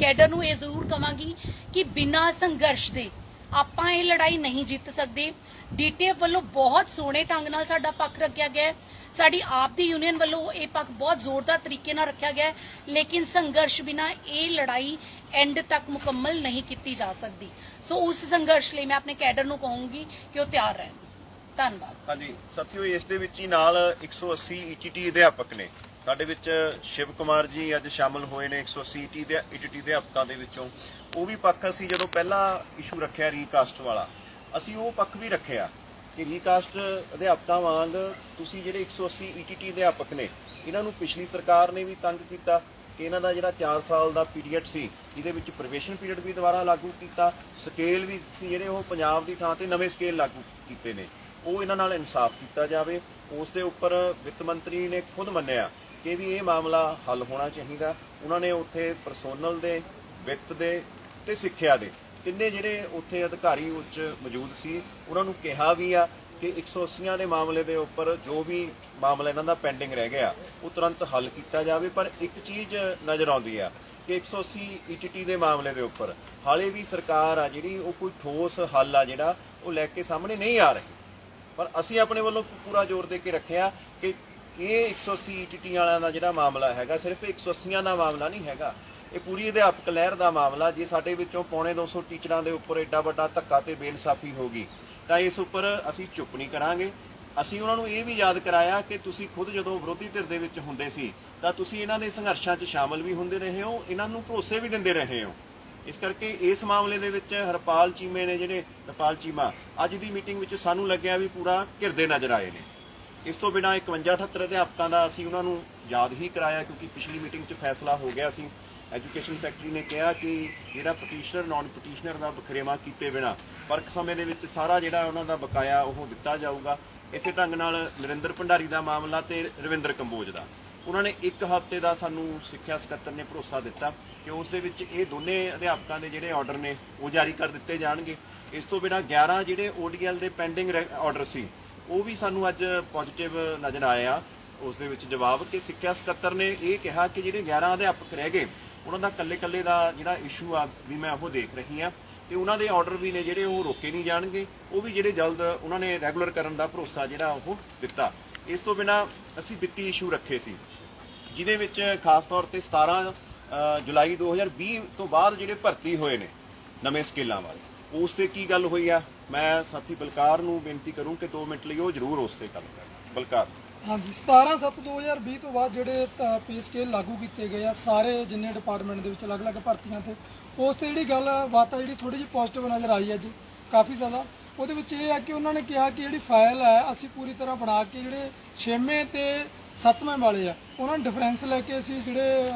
ਕੈਡਰ ਨੂੰ ਇਹ ਜ਼ਰੂਰ ਕਵਾਂਗੀ ਕਿ ਬਿਨਾਂ ਸੰਘਰਸ਼ ਦੇ ਆਪਾਂ ਇਹ ਲੜਾਈ ਨਹੀਂ ਜਿੱਤ ਸਕਦੇ। ਡੀਟੀਐਫ ਵੱਲੋਂ ਬਹੁਤ ਸੋਹਣੇ ਢੰਗ ਨਾਲ ਸਾਡਾ ਪੱਖ ਰੱਖਿਆ ਗਿਆ ਹੈ। ਸਾਡੀ ਆਪ ਦੀ ਯੂਨੀਅਨ ਵੱਲੋਂ ਇਹ ਪੱਖ ਬਹੁਤ ਜ਼ੋਰਦਾਰ ਤਰੀਕੇ ਨਾਲ ਰੱਖਿਆ ਗਿਆ ਹੈ, ਲੇਕਿਨ ਸੰਘਰਸ਼ ਬਿਨਾ ਇਹ ਲੜਾਈ ਐਂਡ ਤੱਕ ਮੁਕੰਮਲ ਨਹੀਂ ਕੀਤੀ ਜਾ ਸਕਦੀ। ਸੋ ਉਸ ਸੰਘਰਸ਼ ਲਈ ਮੈਂ ਆਪਣੇ ਕੈਡਰ ਨੂੰ ਕਹੂੰਗੀ ਕਿ ਉਹ ਤਿਆਰ ਰਹਿਣ। ਧੰਨਵਾਦ। ਹਾਂਜੀ, ਸਾਥੀਓ, ਇਸ ਦੇ ਵਿੱਚ ਹੀ ਨਾਲ 180 ਈਟੀਟੀ ਅਧਿਆਪਕ ਨੇ। ਸਾਡੇ ਵਿੱਚ ਸ਼ਿਵ ਕੁਮਾਰ ਜੀ ਅੱਜ ਸ਼ਾਮਲ ਹੋਏ ਨੇ 180 ਈਟੀ ਦੇ ਈਟੀਟੀ ਅਧਿਆਪਕਾਂ ਦੇ ਵਿੱਚੋਂ। ਉਹ ਵੀ ਪੱਖ ਅਸੀਂ ਜਦੋਂ ਪਹਿਲਾ ਇਸ਼ੂ ਰੱਖਿਆ ਰੀਕਾਸਟ ਵਾਲਾ ਅਸੀਂ ਉਹ ਪੱਖ ਵੀ ਰੱਖਿਆ ਕਿ ਰੀਕਾਸਟ ਅਧਿਆਪਕਾਂ ਵਾਂਗ ਤੁਸੀਂ ਜਿਹੜੇ 180 ਈਟੀਟੀ ਅਧਿਆਪਕ ਨੇ, ਇਹਨਾਂ ਨੂੰ ਪਿਛਲੀ ਸਰਕਾਰ ਨੇ ਵੀ ਤੰਗ ਕੀਤਾ ਕਿ ਇਹਨਾਂ ਦਾ ਜਿਹੜਾ 4 ਸਾਲ ਦਾ ਪੀਰੀਅਡ ਸੀ, ਇਹਦੇ ਵਿੱਚ ਪ੍ਰੋਬੇਸ਼ਨ ਪੀਰੀਅਡ ਵੀ ਦੁਬਾਰਾ ਲਾਗੂ ਕੀਤਾ ਸਕੇਲ ਵੀ ਸੀ ਜਿਹੜੇ ਉਹ ਪੰਜਾਬ ਦੀ ਥਾਂ ਤੇ ਨਵੇਂ ਸਕੇਲ ਲਾਗੂ ਕੀਤੇ ਨੇ। ਉਹ ਇਹਨਾਂ ਨਾਲ ਇਨਸਾਫ ਕੀਤਾ ਜਾਵੇ, ਉਸ ਦੇ ਉੱਪਰ ਵਿੱਤ ਮੰਤਰੀ ਨੇ ਖੁਦ ਮੰਨਿਆ ਕਿ ਵੀ ਇਹ ਮਾਮਲਾ ਹੱਲ ਹੋਣਾ ਚਾਹੀਦਾ। ਉਹਨਾਂ ਨੇ ਉੱਥੇ ਪਰਸੋਨਲ ਦੇ, ਵਿੱਤ ਦੇ ਤੇ ਸਿੱਖਿਆ ਦੇ। ਤਿੰਨੇ ਜਿਹੜੇ ਉੱਥੇ ਅਧਿਕਾਰੀ ਉੱਚ ਮੌਜੂਦ ਸੀ, ਉਹਨਾਂ ਨੂੰ ਕਿਹਾ ਵੀ ਆ ਕਿ 180 ਦੇ ਮਾਮਲੇ ਦੇ ਉੱਪਰ ਜੋ ਵੀ ਮਾਮਲਾ ਇਹਨਾਂ ਦਾ ਪੈਂਡਿੰਗ ਰਹਿ ਗਿਆ, ਉਹ ਤੁਰੰਤ ਹੱਲ ਕੀਤਾ ਜਾਵੇ। ਪਰ ਇੱਕ ਚੀਜ਼ ਨਜ਼ਰ ਆਉਂਦੀ ਆ ਕਿ 180 ਈਟੀਟੀ ਦੇ ਮਾਮਲੇ ਦੇ ਉੱਪਰ ਹਾਲੇ ਵੀ ਸਰਕਾਰ ਆ ਜਿਹੜੀ, ਉਹ ਕੋਈ ਠੋਸ ਹੱਲ ਆ ਜਿਹੜਾ, ਉਹ ਲੈ ਕੇ ਸਾਹਮਣੇ ਨਹੀਂ ਆ ਰਹੀ। ਪਰ ਅਸੀਂ ਆਪਣੇ ਵੱਲੋਂ ਪੂਰਾ ਜ਼ੋਰ ਦੇ ਕੇ ਰੱਖਿਆ ਕਿ ਇਹ 180 ਈਟੀਟੀ ਵਾਲਿਆਂ ਦਾ ਜਿਹੜਾ ਮਾਮਲਾ ਹੈਗਾ, ਸਿਰਫ 180 ਦਾ ਮਾਮਲਾ ਨਹੀਂ ਹੈਗਾ। ਇਹ ਪੂਰੀ ਅਧਿਆਪਕ ਲਹਿਰ ਦਾ ਮਾਮਲਾ ਜੇ ਸਾਡੇ ਵਿੱਚੋਂ ਪੌਣੇ 200 ਟੀਚਰਾਂ ਦੇ ਉੱਪਰ ਐਡਾ ਵੱਡਾ ਧੱਕਾ ਤੇ ਬੇਇਨਸਾਫੀ ਗਈ, ਤਾਂ ਇਸ ਉੱਪਰ ਅਸੀਂ ਚੁੱਪ ਨਹੀਂ ਕਰਾਂਗੇ। ਅਸੀਂ ਉਹਨਾਂ ਨੂੰ ਇਹ ਵੀ ਯਾਦ ਕਰਾਇਆ ਕਿ ਤੁਸੀਂ ਖੁਦ ਜਦੋਂ ਵਿਰੋਧੀ ਧਿਰ ਦੇ ਵਿੱਚ ਹੁੰਦੇ ਸੀ, ਤਾਂ ਤੁਸੀਂ ਇਹਨਾਂ ਦੇ ਸੰਘਰਸ਼ਾਂ 'ਚ ਸ਼ਾਮਲ ਵੀ ਹੁੰਦੇ ਰਹੇ ਹੋ, ਇਹਨਾਂ ਨੂੰ ਭਰੋਸੇ ਵੀ ਦਿੰਦੇ ਰਹੇ ਹੋ। ਇਸ ਕਰਕੇ ਇਸ ਮਾਮਲੇ ਦੇ ਵਿੱਚ ਹਰਪਾਲ ਚੀਮੇ ਨੇ ਜਿਹੜੇ, ਹਰਪਾਲ ਚੀਮਾ, ਅੱਜ ਦੀ ਮੀਟਿੰਗ ਵਿੱਚ ਸਾਨੂੰ ਲੱਗਿਆ ਵੀ ਪੂਰਾ ਘਿਰਦੇ ਨਜ਼ਰ ਆਏ ਨੇ। ਇਸ ਤੋਂ ਬਿਨਾ 51 78 ਅਧਿਆਪਕਾਂ ਦਾ ਅਸੀਂ ਉਹਨਾਂ ਨੂੰ ਯਾਦ ਹੀ ਕਰਾਇਆ ਕਿਉਂਕਿ ਪਿਛਲੀ ਮੀਟਿੰਗ 'ਚ ਫੈਸਲਾ ਹੋ ਗਿਆ ਸੀ। ਐਜੂਕੇਸ਼ਨ ਸੈਕਟਰੀ ਨੇ ਕਿਹਾ ਕਿ ਜਿਹੜਾ ਪਟੀਸ਼ਨਰ ਨਾਨ ਪਟੀਸ਼ਨਰ ਦਾ ਬਖਰੇਵਾ ਕੀਤੇ ਬਿਨਾ ਫ਼ਰਕ ਸਮੇਂ ਦੇ ਵਿੱਚ ਸਾਰਾ ਜਿਹੜਾ ਉਹਨਾਂ ਦਾ ਬਕਾਇਆ ਉਹ ਦਿੱਤਾ ਜਾਊਗਾ। ਇਸੇ ਢੰਗ ਨਾਲ ਨਰਿੰਦਰ ਭੰਡਾਰੀ ਦਾ ਮਾਮਲਾ ਤੇ ਰਵਿੰਦਰ ਕੰਬੋਜ ਦਾ। ਉਹਨਾਂ ਨੇ ਇੱਕ ਹਫ਼ਤੇ ਦਾ ਸਾਨੂੰ ਸਿੱਖਿਆ ਸਕੱਤਰ ਨੇ ਭਰੋਸਾ ਦਿੱਤਾ ਕਿ ਉਸ ਦੇ ਵਿੱਚ ਇਹ ਦੋਨੇ ਅਧਿਆਪਕਾਂ ਦੇ ਜਿਹੜੇ ਆਰਡਰ ਨੇ ਉਹ ਜਾਰੀ ਕਰ ਦਿੱਤੇ ਜਾਣਗੇ। ਇਸ ਤੋਂ ਬਿਨਾ 11 ਜਿਹੜੇ ODL ਦੇ ਪੈਂਡਿੰਗ ਆਰਡਰ ਸੀ, ਉਹ ਵੀ ਸਾਨੂੰ ਅੱਜ ਪੋਜ਼ਿਟਿਵ ਨਜ਼ਰ ਆਇਆ ਉਸ ਦੇ ਵਿੱਚ ਜਵਾਬ ਕਿ ਸਿੱਖਿਆ ਸਕੱਤਰ ਨੇ ਇਹ ਕਿਹਾ ਕਿ ਜਿਹੜੇ 11 ਅਧਿਆਪਕ ਰਹਿ ਗਏ ਉਹਨਾਂ ਦਾ ਕੱਲੇ-ਕੱਲੇ ਦਾ ਜਿਹੜਾ ਇਸ਼ੂ ਆ ਵੀ ਮੈਂ ਉਹ ਦੇਖ ਰਹੀ ਆ ਤੇ ਉਹਨਾਂ ਦੇ ਆਰਡਰ ਵੀ ਨੇ ਜਿਹੜੇ ਉਹ ਰੋਕੇ ਨਹੀਂ ਜਾਣਗੇ ਉਹ ਵੀ ਜਿਹੜੇ ਜਲਦ ਉਹਨਾਂ ਨੇ ਰੈਗੂਲਰ ਕਰਨ ਦਾ ਭਰੋਸਾ ਜਿਹੜਾ ਉਹ ਦਿੱਤਾ। ਇਸ ਤੋਂ ਬਿਨਾ ਅਸੀਂ ਵਿੱਤੀ ਇਸ਼ੂ ਰੱਖੇ ਸੀ ਜਿਹਦੇ ਵਿੱਚ ਖਾਸ ਤੌਰ ਤੇ 17 ਅ, ਜੁਲਾਈ 2020 ਤੋਂ ਬਾਅਦ ਜਿਹੜੇ ਭਰਤੀ ਹੋਏ ਨੇ ਨਵੇਂ ਸਕਿੱਲਾਂ ਵਾਲੇ। ਉਸ ਤੇ ਕੀ ਗੱਲ ਹੋਈ ਆ? ਮੈਂ ਸਾਥੀ ਬਲਕਾਰ ਨੂੰ ਬੇਨਤੀ ਕਰੂੰ ਕਿ 2 ਮਿੰਟ ਲਈ ਉਹ ਜ਼ਰੂਰ ਉਸ ਤੇ ਗੱਲ ਕਰਨ ਬਲਕਾਰ। ਹਾਂਜੀ 17 7 2020 ਤੋਂ ਬਾਅਦ ਜਿਹੜੇ ਪੇ ਸਕੇਲ ਲਾਗੂ ਕੀਤੇ ਗਏ ਆ, ਸਾਰੇ ਜਿੰਨੇ ਡਿਪਾਰਟਮੈਂਟ ਦੇ ਵਿੱਚ ਅਲੱਗ-ਅਲੱਗ ਭਰਤੀਆਂ ਤੇ, ਉਸ ਤੇ ਜਿਹੜੀ ਗੱਲ ਬਾਤ ਆ ਜਿਹੜੀ ਥੋੜੀ ਜਿਹੀ ਪੋਜ਼ਿਟਿਵ ਨਜ਼ਰ ਆਈ ਅੱਜ ਕਾਫੀ ਜ਼ਿਆਦਾ। ਉਹਦੇ ਵਿੱਚ ਇਹ ਆ ਕਿ ਉਹਨਾਂ ਨੇ ਕਿਹਾ ਕਿ ਜਿਹੜੀ ਫਾਈਲ ਹੈ ਅਸੀਂ ਪੂਰੀ ਤਰ੍ਹਾਂ ਬਣਾ ਕੇ ਜਿਹੜੇ 6ਵੇਂ ਤੇ 7ਵੇਂ ਵਾਲੇ ਆ, ਉਹਨਾਂ ਨੂੰ ਡਿਫਰੈਂਸ ਲੈ ਕੇ ਅਸੀਂ ਜਿਹੜੇ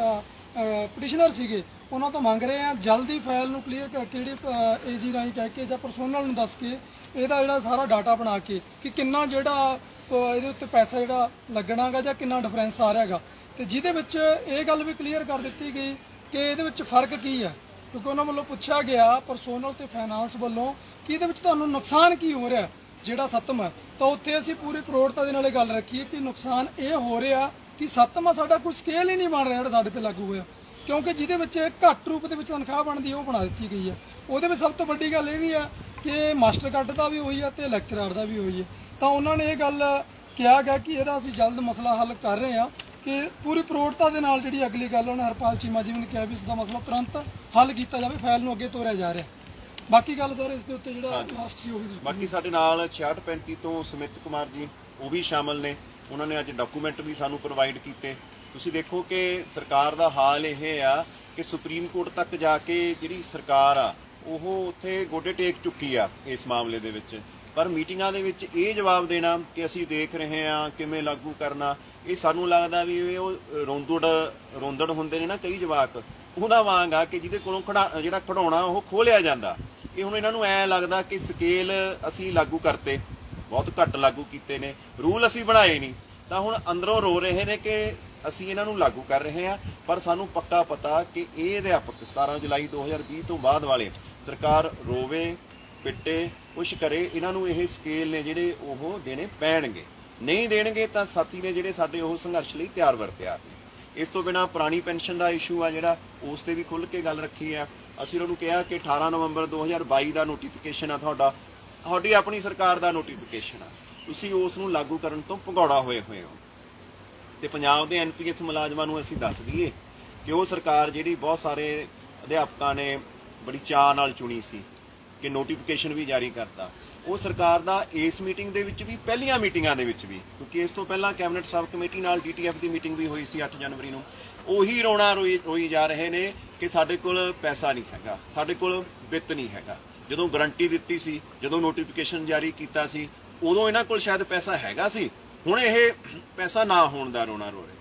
ਪਟੀਸ਼ਨਰ ਸੀਗੇ, ਉਹਨਾਂ ਤੋਂ ਮੰਗ ਰਹੇ ਆ, ਜਲਦੀ ਫਾਈਲ ਨੂੰ ਕਲੀਅਰ ਕਰਕੇ ਜਿਹੜੀ ਏਜੀ ਰਾਹੀਂ ਕਹਿ ਕੇ ਜਾਂ ਪਰਸੋਨਲ ਨੂੰ ਦੱਸ ਕੇ, ਇਹਦਾ ਜਿਹੜਾ ਸਾਰਾ ਡਾਟਾ ਬਣਾ ਕੇ, ਕਿ ਕਿੰਨਾ ਜਿਹੜਾ ਅਹ ਇਹਦੇ ਉੱਤੇ ਪੈਸਾ ਜਿਹੜਾ ਲੱਗਣਾਗਾ ਜਾਂ ਕਿੰਨਾ ਡਿਫਰੈਂਸ ਆ ਰਿਹਾਗਾ। ਤੇ ਜਿਹਦੇ ਵਿੱਚ ਇਹ ਗੱਲ ਵੀ ਕਲੀਅਰ ਕਰ ਦਿੱਤੀ ਗਈ ਕਿ ਇਹਦੇ ਵਿੱਚ ਫ਼ਰਕ ਕੀ ਹੈ ਕਿਉਂਕਿ ਉਹਨਾਂ ਵੱਲੋਂ ਪੁੱਛਿਆ ਗਿਆ ਪਰਸੋਨਲ ਤੇ ਫਾਈਨਾਂਸ ਵੱਲੋਂ ਕਿ ਇਹਦੇ ਵਿੱਚ ਤੁਹਾਨੂੰ ਨੁਕਸਾਨ ਕੀ ਹੋ ਰਿਹਾ, ਜਿਹੜਾ ਸੱਤਮ ਹੈ ਤਾਂ ਉੱਥੇ ਅਸੀਂ ਪੂਰੀ ਕਰੋੜਤਾ ਦੇ ਨਾਲ ਇਹ ਗੱਲ ਰੱਖੀ ਕਿ ਨੁਕਸਾਨ ਇਹ ਹੋ ਰਿਹਾ ਕਿ ਸੱਤਵਾਂ ਸਾਡਾ ਕੋਈ ਸਕੇਲ ਹੀ ਨਹੀਂ ਬਣ ਰਿਹਾ ਜਿਹੜਾ ਸਾਡੇ ਤੇ ਲਾਗੂ ਹੋਇਆ। ਕਿਉਂਕਿ ਜਿਹਦੇ ਵਿੱਚ ਘੱਟ ਰੂਪ ਦੇ ਵਿੱਚ ਤਨਖਾਹ ਬਣਦੀ ਉਹ ਬਣਾ ਦਿੱਤੀ ਗਈ ਹੈ ਉਹਦੇ ਵਿੱਚ ਸਭ ਤੋਂ ਵੱਡੀ ਗੱਲ ਇਹ ਵੀ ਹੈ ਕਿ ਮਾਸਟਰ ਕੱਟ ਦਾ ਵੀ ਹੋਈ ਹੈ ਤੇ ਲੈਕਚਰਰ ਦਾ ਵੀ ਹੋਈ ਹੈ ਤਾਂ ਉਹਨਾਂ ਨੇ ਇਹ ਗੱਲ ਕਿਹਾ ਗਿਆ ਕਿ ਇਹਦਾ ਅਸੀਂ ਜਲਦ ਮਸਲਾ ਹੱਲ ਕਰ ਰਹੇ ਹਾਂ ਕਿ ਪੂਰੀ ਪ੍ਰੋੜਤਾ ਦੇ ਨਾਲ ਜਿਹੜੀ ਅਗਲੀ ਗੱਲ ਉਹਨੇ ਹਰਪਾਲ ਚੀਮਾ ਜੀ ਨੇ ਕਿਹਾ ਵੀ ਇਸ ਦਾ ਮਸਲਾ ਤੁਰੰਤ ਹੱਲ ਕੀਤਾ ਜਾਵੇ ਫਾਈਲ ਨੂੰ ਅੱਗੇ ਤੋਰਿਆ ਜਾ ਰਿਹਾ ਬਾਕੀ ਗੱਲ ਸਰ ਇਸ ਦੇ ਉੱਤੇ ਜਿਹੜਾ ਲਾਸਟ ਸੀ ਉਹ ਵੀ ਬਾਕੀ ਸਾਡੇ ਨਾਲ 6635 ਤੋਂ ਸਮਿਤ ਕੁਮਾਰ ਜੀ ਉਹ ਵੀ ਸ਼ਾਮਲ ਨੇ। ਉਹਨਾਂ ਨੇ ਅੱਜ ਡਾਕੂਮੈਂਟ ਵੀ ਸਾਨੂੰ ਪ੍ਰੋਵਾਈਡ ਕੀਤੇ। ਤੁਸੀਂ ਦੇਖੋ ਕਿ ਸਰਕਾਰ ਦਾ ਹਾਲ ਇਹ ਆ ਕਿ ਸੁਪਰੀਮ ਕੋਰਟ ਤੱਕ ਜਾ ਕੇ ਜਿਹੜੀ ਸਰਕਾਰ ਆ ਉਹ ਉੱਥੇ ਗੋਡੇ ਟੇਕ ਚੁੱਕੀ ਆ ਇਸ ਮਾਮਲੇ ਦੇ ਵਿੱਚ। ਪਰ ਮੀਟਿੰਗਾਂ ਦੇ ਵਿੱਚ ਇਹ ਜਵਾਬ ਦੇਣਾ ਕਿ ਅਸੀਂ ਦੇਖ ਰਹੇ ਹਾਂ ਕਿਵੇਂ ਲਾਗੂ ਕਰਨਾ, ਇਹ ਸਾਨੂੰ ਲੱਗਦਾ ਵੀ ਇਹ ਉਹ ਰੋਂਦੜ ਰੋਂਦੜ ਹੁੰਦੇ ਨੇ ਨਾ ਕਈ ਜਵਾਕ, ਉਹਨਾਂ ਵਾਂਗ ਆ ਕਿ ਜਿਹਦੇ ਕੋਲੋਂ ਖੜਾ, ਜਿਹੜਾ ਖਡਾਉਣਾ ਉਹ ਖੋਲਿਆ ਜਾਂਦਾ। ਇਹ ਹੁਣ ਇਹਨਾਂ ਨੂੰ ਐ ਲੱਗਦਾ ਕਿ ਸਕੇਲ ਅਸੀਂ ਲਾਗੂ ਕਰਤੇ, ਬਹੁਤ ਘੱਟ ਲਾਗੂ ਕੀਤੇ ਨੇ, ਰੂਲ ਅਸੀਂ ਬਣਾਏ ਨਹੀਂ। ਤਾਂ ਹੁਣ ਅੰਦਰੋਂ ਰੋ ਰਹੇ ਨੇ ਕਿ ਅਸੀਂ ਇਹਨਾਂ ਨੂੰ ਲਾਗੂ ਕਰ ਰਹੇ ਹਾਂ, ਪਰ ਸਾਨੂੰ ਪੱਕਾ ਪਤਾ ਕਿ ਇਹ ਅਧਿਆਪਕ 17 ਜੁਲਾਈ 2020 ਤੋਂ ਬਾਅਦ ਵਾਲੇ ਸਰਕਾਰ ਰੋਵੇ, ਪਿੱਟੇ ਕੁਛ ਕਰੇ, ਇਹਨਾਂ ਨੂੰ ਇਹ ਸਕੇਲ ਨੇ ਜਿਹੜੇ ਉਹ ਦੇਣੇ ਪੈਣਗੇ। ਨਹੀਂ ਦੇਣਗੇ ਤਾਂ ਸਾਥੀ ਨੇ ਜਿਹੜੇ ਸਾਡੇ ਉਹ ਸੰਘਰਸ਼ ਲਈ ਤਿਆਰ ਵਰ ਤਿਆਰ ਨੇ ਇਸ ਤੋਂ ਬਿਨਾ ਪੁਰਾਣੀ ਪੈਨਸ਼ਨ ਦਾ ਇਸ਼ੂ ਆ ਜਿਹੜਾ, ਉਸ ਤੇ ਵੀ ਖੁੱਲ ਕੇ ਗੱਲ ਰੱਖੀ ਆ। ਅਸੀਂ ਉਹਨਾਂ ਨੂੰ ਕਿਹਾ ਕਿ 18 ਨਵੰਬਰ 2022 ਦਾ ਨੋਟੀਫਿਕੇਸ਼ਨ ਆ ਤੁਹਾਡਾ। ਤੁਹਾਡੀ ਆਪਣੀ ਸਰਕਾਰ ਦਾ ਨੋਟੀਫਿਕੇਸ਼ਨ ਆ। ਤੁਸੀਂ ਉਸ ਨੂੰ ਲਾਗੂ ਕਰਨ ਤੋਂ ਭਗੌੜਾ ਹੋਏ ਹੋਏ ਹੋ। ਤੇ ਪੰਜਾਬ ਦੇ ਐਨਪੀਐਸ ਮੁਲਾਜ਼ਮਾਂ ਨੂੰ ਅਸੀਂ ਦੱਸ ਦਈਏ ਕਿ ਉਹ ਸਰਕਾਰ ਜਿਹੜੀ ਬਹੁਤ ਸਾਰੇ ਅਧਿਆਪਕਾਂ ਨੇ ਬੜੀ ਚਾਅ ਨਾਲ ਚੁਣੀ ਸੀ। ਕਿ ਨੋਟੀਫਿਕੇਸ਼ਨ ਵੀ ਜਾਰੀ ਕਰਤਾ। ਉਹ ਸਰਕਾਰ ਦਾ ਇਸ ਮੀਟਿੰਗ ਦੇ ਵਿੱਚ ਵੀ, ਪਹਿਲੀਆਂ ਮੀਟਿੰਗਾਂ ਦੇ ਵਿੱਚ ਵੀ, ਕਿਉਂਕਿ ਇਸ ਤੋਂ ਪਹਿਲਾਂ ਕੈਬਨਿਟ ਸਬ ਕਮੇਟੀ ਨਾਲ ਡੀਟੀਐਫ ਦੀ ਮੀਟਿੰਗ ਵੀ ਹੋਈ ਸੀ 8 ਜਨਵਰੀ ਨੂੰ। ਉਹੀ ਰੋਣਾ ਰੋਈ ਰੋਈ ਜਾ ਰਹੇ ਨੇ ਕਿ ਸਾਡੇ ਕੋਲ ਪੈਸਾ ਨਹੀਂ ਹੈਗਾ, ਸਾਡੇ ਕੋਲ ਵਿੱਤ ਨਹੀਂ ਹੈਗਾ। ਜਦੋਂ ਗਰੰਟੀ ਦਿੱਤੀ ਸੀ, ਜਦੋਂ ਨੋਟੀਫਿਕੇਸ਼ਨ ਜਾਰੀ ਕੀਤਾ ਸੀ, ਉਦੋਂ ਇਹਨਾਂ ਕੋਲ ਸ਼ਾਇਦ ਪੈਸਾ ਹੈਗਾ ਸੀ। ਹੁਣ ਇਹ ਪੈਸਾ ਨਾ ਹੋਣ ਦਾ ਰੋਣਾ ਰੋ ਰਹੇ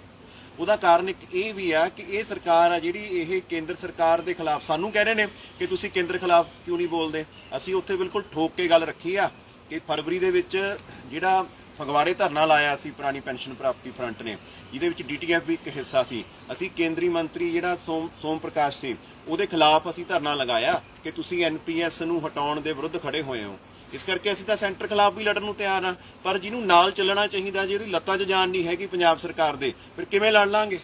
ਉਹਦਾ ਕਾਰਨ ਇੱਕ ਇਹ ਵੀ ਆ ਕਿ ਇਹ ਸਰਕਾਰ ਆ ਜਿਹੜੀ ਇਹ ਕੇਂਦਰ ਸਰਕਾਰ ਦੇ ਖਿਲਾਫ ਸਾਨੂੰ ਕਹਿ ਰਹੇ ਨੇ ਕਿ ਤੁਸੀਂ ਕੇਂਦਰ ਖਿਲਾਫ ਕਿਉਂ ਨਹੀਂ ਬੋਲਦੇ? ਅਸੀਂ ਉੱਥੇ ਬਿਲਕੁਲ ਠੋਕ ਕੇ ਗੱਲ ਰੱਖੀ ਆ ਕਿ ਫਰਵਰੀ ਦੇ ਵਿੱਚ ਜਿਹੜਾ ਫਗਵਾੜੇ ਧਰਨਾ ਲਾਇਆ ਸੀ ਪੁਰਾਣੀ ਪੈਨਸ਼ਨ ਪ੍ਰਾਪਤੀ ਫਰੰਟ ਨੇ, ਜਿਹਦੇ ਵਿੱਚ ਡੀਟੀਐਫ ਵੀ ਇੱਕ ਹਿੱਸਾ ਸੀ। ਅਸੀਂ ਕੇਂਦਰੀ ਮੰਤਰੀ ਜਿਹੜਾ ਸੋਮ ਸੋਮ ਪ੍ਰਕਾਸ਼ ਸੀ, ਉਹਦੇ ਖਿਲਾਫ ਅਸੀਂ ਧਰਨਾ ਲਗਾਇਆ ਕਿ ਤੁਸੀਂ ਐਨਪੀਐਸ ਨੂੰ ਹਟਾਉਣ ਦੇ ਵਿਰੁੱਧ ਖੜੇ ਹੋਏ ਹੋ। ਇਸ ਕਰਕੇ ਅਸੀਂ ਤਾਂ ਸੈਂਟਰ ਖਿਲਾਫ ਵੀ ਲੜਨ ਨੂੰ ਤਿਆਰ ਆ ਪਰ ਜਿਹਨੂੰ ਨਾਲ ਚੱਲਣਾ ਚਾਹੀਦਾ ਜਿਹੜੀ ਲੱਤਾਂ 'ਚ ਜਾਨ ਨਹੀਂ ਹੈਗੀ ਪੰਜਾਬ ਸਰਕਾਰ ਦੇ, ਫਿਰ ਕਿਵੇਂ ਲੜ ਲਾਂਗੇ?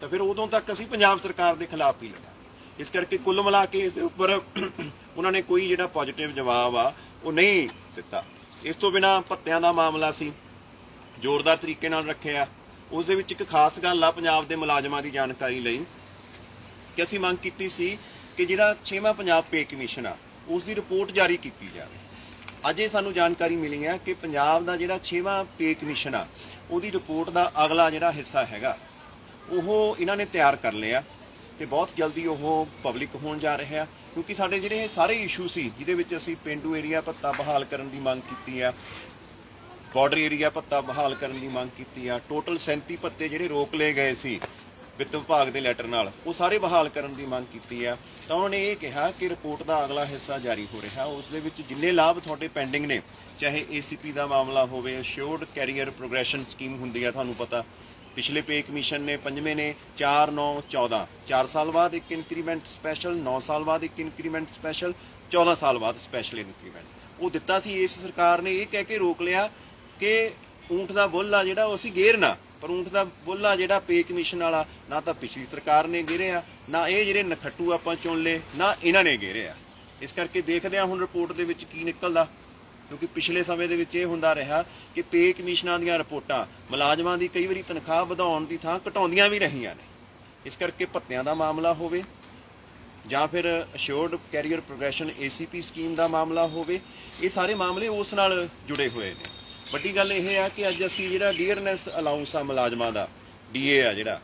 ਤਾਂ ਫਿਰ ਉਦੋਂ ਤੱਕ ਅਸੀਂ ਪੰਜਾਬ ਸਰਕਾਰ ਦੇ ਖਿਲਾਫ ਵੀ ਲੜਾਂਗੇ। ਇਸ ਕਰਕੇ ਕੁੱਲ ਮਿਲਾ ਕੇ ਇਸ ਦੇ ਉੱਪਰ ਉਹਨਾਂ ਨੇ ਕੋਈ ਜਿਹੜਾ ਪੋਜ਼ਿਟਿਵ ਜਵਾਬ ਆ, ਉਹ ਨਹੀਂ ਦਿੱਤਾ। ਇਸ ਤੋਂ ਬਿਨਾ ਭੱਤਿਆਂ ਦਾ ਮਾਮਲਾ ਸੀ, ਜ਼ੋਰਦਾਰ ਤਰੀਕੇ ਨਾਲ ਰੱਖਿਆ। ਉਸ ਦੇ ਵਿੱਚ ਇੱਕ ਖਾਸ ਗੱਲ ਆ ਪੰਜਾਬ ਦੇ ਮੁਲਾਜ਼ਮਾਂ ਦੀ ਜਾਣਕਾਰੀ ਲਈ, ਕਿ ਅਸੀਂ ਮੰਗ ਕੀਤੀ ਸੀ ਕਿ ਜਿਹੜਾ 6ਵਾਂ ਪੰਜਾਬ ਪੇ ਕਮਿਸ਼ਨ ਆ, ਉਸ ਦੀ ਰਿਪੋਰਟ ਜਾਰੀ ਕੀਤੀ ਜਾਵੇ। ਅੱਜ ਇਹ ਸਾਨੂੰ ਜਾਣਕਾਰੀ ਮਿਲੀ ਹੈ ਕਿ ਪੰਜਾਬ ਦਾ ਜਿਹੜਾ 6ਵਾਂ ਪੇ ਕਮਿਸ਼ਨ ਆ, ਉਹਦੀ ਰਿਪੋਰਟ ਦਾ ਅਗਲਾ ਜਿਹੜਾ ਹਿੱਸਾ ਹੈਗਾ, ਉਹ ਇਹਨਾਂ ਨੇ ਤਿਆਰ ਕਰ ਲਿਆ ਤੇ ਬਹੁਤ ਜਲਦੀ ਉਹ ਪਬਲਿਕ ਹੋਣ ਜਾ ਰਿਹਾ ਹੈ ਕਿਉਂਕਿ ਸਾਡੇ ਜਿਹੜੇ ਇਹ ਸਾਰੇ ਇਸ਼ੂ ਸੀ, ਜਿਹਦੇ ਵਿੱਚ ਅਸੀਂ ਪਿੰਡੂ ਏਰੀਆ ਭੱਤਾ ਬਹਾਲ ਕਰਨ ਦੀ ਮੰਗ ਕੀਤੀ ਆ ਬਾਰਡਰ ਏਰੀਆ ਭੱਤਾ ਬਹਾਲ ਕਰਨ ਦੀ ਮੰਗ ਕੀਤੀ ਆ ਟੋਟਲ 37 ਭੱਤੇ ਜਿਹੜੇ ਰੋਕ ਲਏ ਗਏ ਸੀ ਵਿੱਤ ਵਿਭਾਗ ਦੇ ਲੈਟਰ ਨਾਲ। ਉਹ ਸਾਰੇ ਬਹਾਲ ਕਰਨ ਦੀ ਮੰਗ ਕੀਤੀ ਆ। ਤਾਂ ਉਹਨਾਂ ਨੇ ਇਹ ਕਿਹਾ ਕਿ ਰਿਪੋਰਟ ਦਾ ਅਗਲਾ ਹਿੱਸਾ ਜਾਰੀ ਹੋ ਰਿਹਾ। ਉਸ ਦੇ ਵਿੱਚ ਜਿੰਨੇ ਲਾਭ ਤੁਹਾਡੇ ਪੈਂਡਿੰਗ ਨੇ, ਚਾਹੇ ਏਸੀਪੀ ਦਾ ਮਾਮਲਾ ਹੋਵੇ ਅਸ਼ੋਰਡ ਕੈਰੀਅਰ ਪ੍ਰੋਗਰੈਸ਼ਨ ਸਕੀਮ ਹੁੰਦੀ ਆ, ਤੁਹਾਨੂੰ ਪਤਾ। ਪਿਛਲੇ ਪੇ ਕਮਿਸ਼ਨ ਨੇ ਪੰਜਵੇਂ ਨੇ 4 9 14 4 ਸਾਲ ਬਾਅਦ ਇੱਕ ਇਨਕਰੀਮੈਂਟ ਸਪੈਸ਼ਲ 9 ਸਾਲ ਬਾਅਦ ਇੱਕ ਇਨਕਰੀਮੈਂਟ ਸਪੈਸ਼ਲ 14 ਸਾਲ ਬਾਅਦ ਸਪੈਸ਼ਲ ਇਨਕਰੀਮੈਂਟ ਉਹ ਦਿੱਤਾ ਸੀ, ਇਸ ਸਰਕਾਰ ਨੇ ਇਹ ਕਹਿ ਕੇ ਰੋਕ ਲਿਆ ਕਿ ਊਂਠ ਦਾ ਬੁੱਲ ਆ ਜਿਹੜਾ, ਉਹ ਅਸੀਂ ਗੇਰਨਾ। ਪਰ ਊਂਠ ਦਾ ਬੁੱਲ ਆ ਜਿਹੜਾ ਪੇ ਕਮਿਸ਼ਨ ਵਾਲਾ, ਨਾ ਤਾਂ ਪਿਛਲੀ ਸਰਕਾਰ ਨੇ ਗੇਰਿਆ ਨਾ ਇਹ ਜਿਹੜੇ ਨਖੱਟੂ ਆਪਾਂ ਚੁਣ ਲਏ, ਨਾ ਇਹਨਾਂ ਨੇ ਗੇਰਿਆ ਇਸ ਕਰਕੇ ਦੇਖਦੇ ਆ ਹੁਣ ਰਿਪੋਰਟ ਦੇ ਵਿੱਚ ਕੀ ਨਿਕਲਦਾ, ਕਿਉਂਕਿ ਪਿਛਲੇ ਸਮੇਂ ਦੇ ਵਿੱਚ ਇਹ ਹੁੰਦਾ ਰਿਹਾ ਕਿ ਪੇ ਕਮਿਸ਼ਨਾਂ ਦੀਆਂ ਰਿਪੋਰਟਾਂ ਮੁਲਾਜ਼ਮਾਂ ਦੀ ਕਈ ਵਾਰੀ ਤਨਖਾਹ ਵਧਾਉਣ ਦੀ ਥਾਂ ਘਟਾਉਂਦੀਆਂ ਵੀ ਰਹੀਆਂ ਨੇ। ਇਸ ਕਰਕੇ ਭੱਤਿਆਂ ਦਾ ਮਾਮਲਾ ਹੋਵੇ, ਜਾਂ ਫਿਰ assured career progression ACP scheme ਦਾ ਮਾਮਲਾ ਹੋਵੇ, ਇਹ ਸਾਰੇ ਮਾਮਲੇ ਉਸ ਨਾਲ ਜੁੜੇ ਹੋਏ ਨੇ। ਵੱਡੀ ਗੱਲ ਇਹ ਆ ਕਿ ਅੱਜ ਅਸੀਂ ਜਿਹੜਾ ਡੀਅਰਨੈਸ ਅਲਾਉਂਸ ਆ ਮੁਲਾਜ਼ਮਾਂ ਦਾ ਡੀਏ ਆ ਜਿਹੜਾ,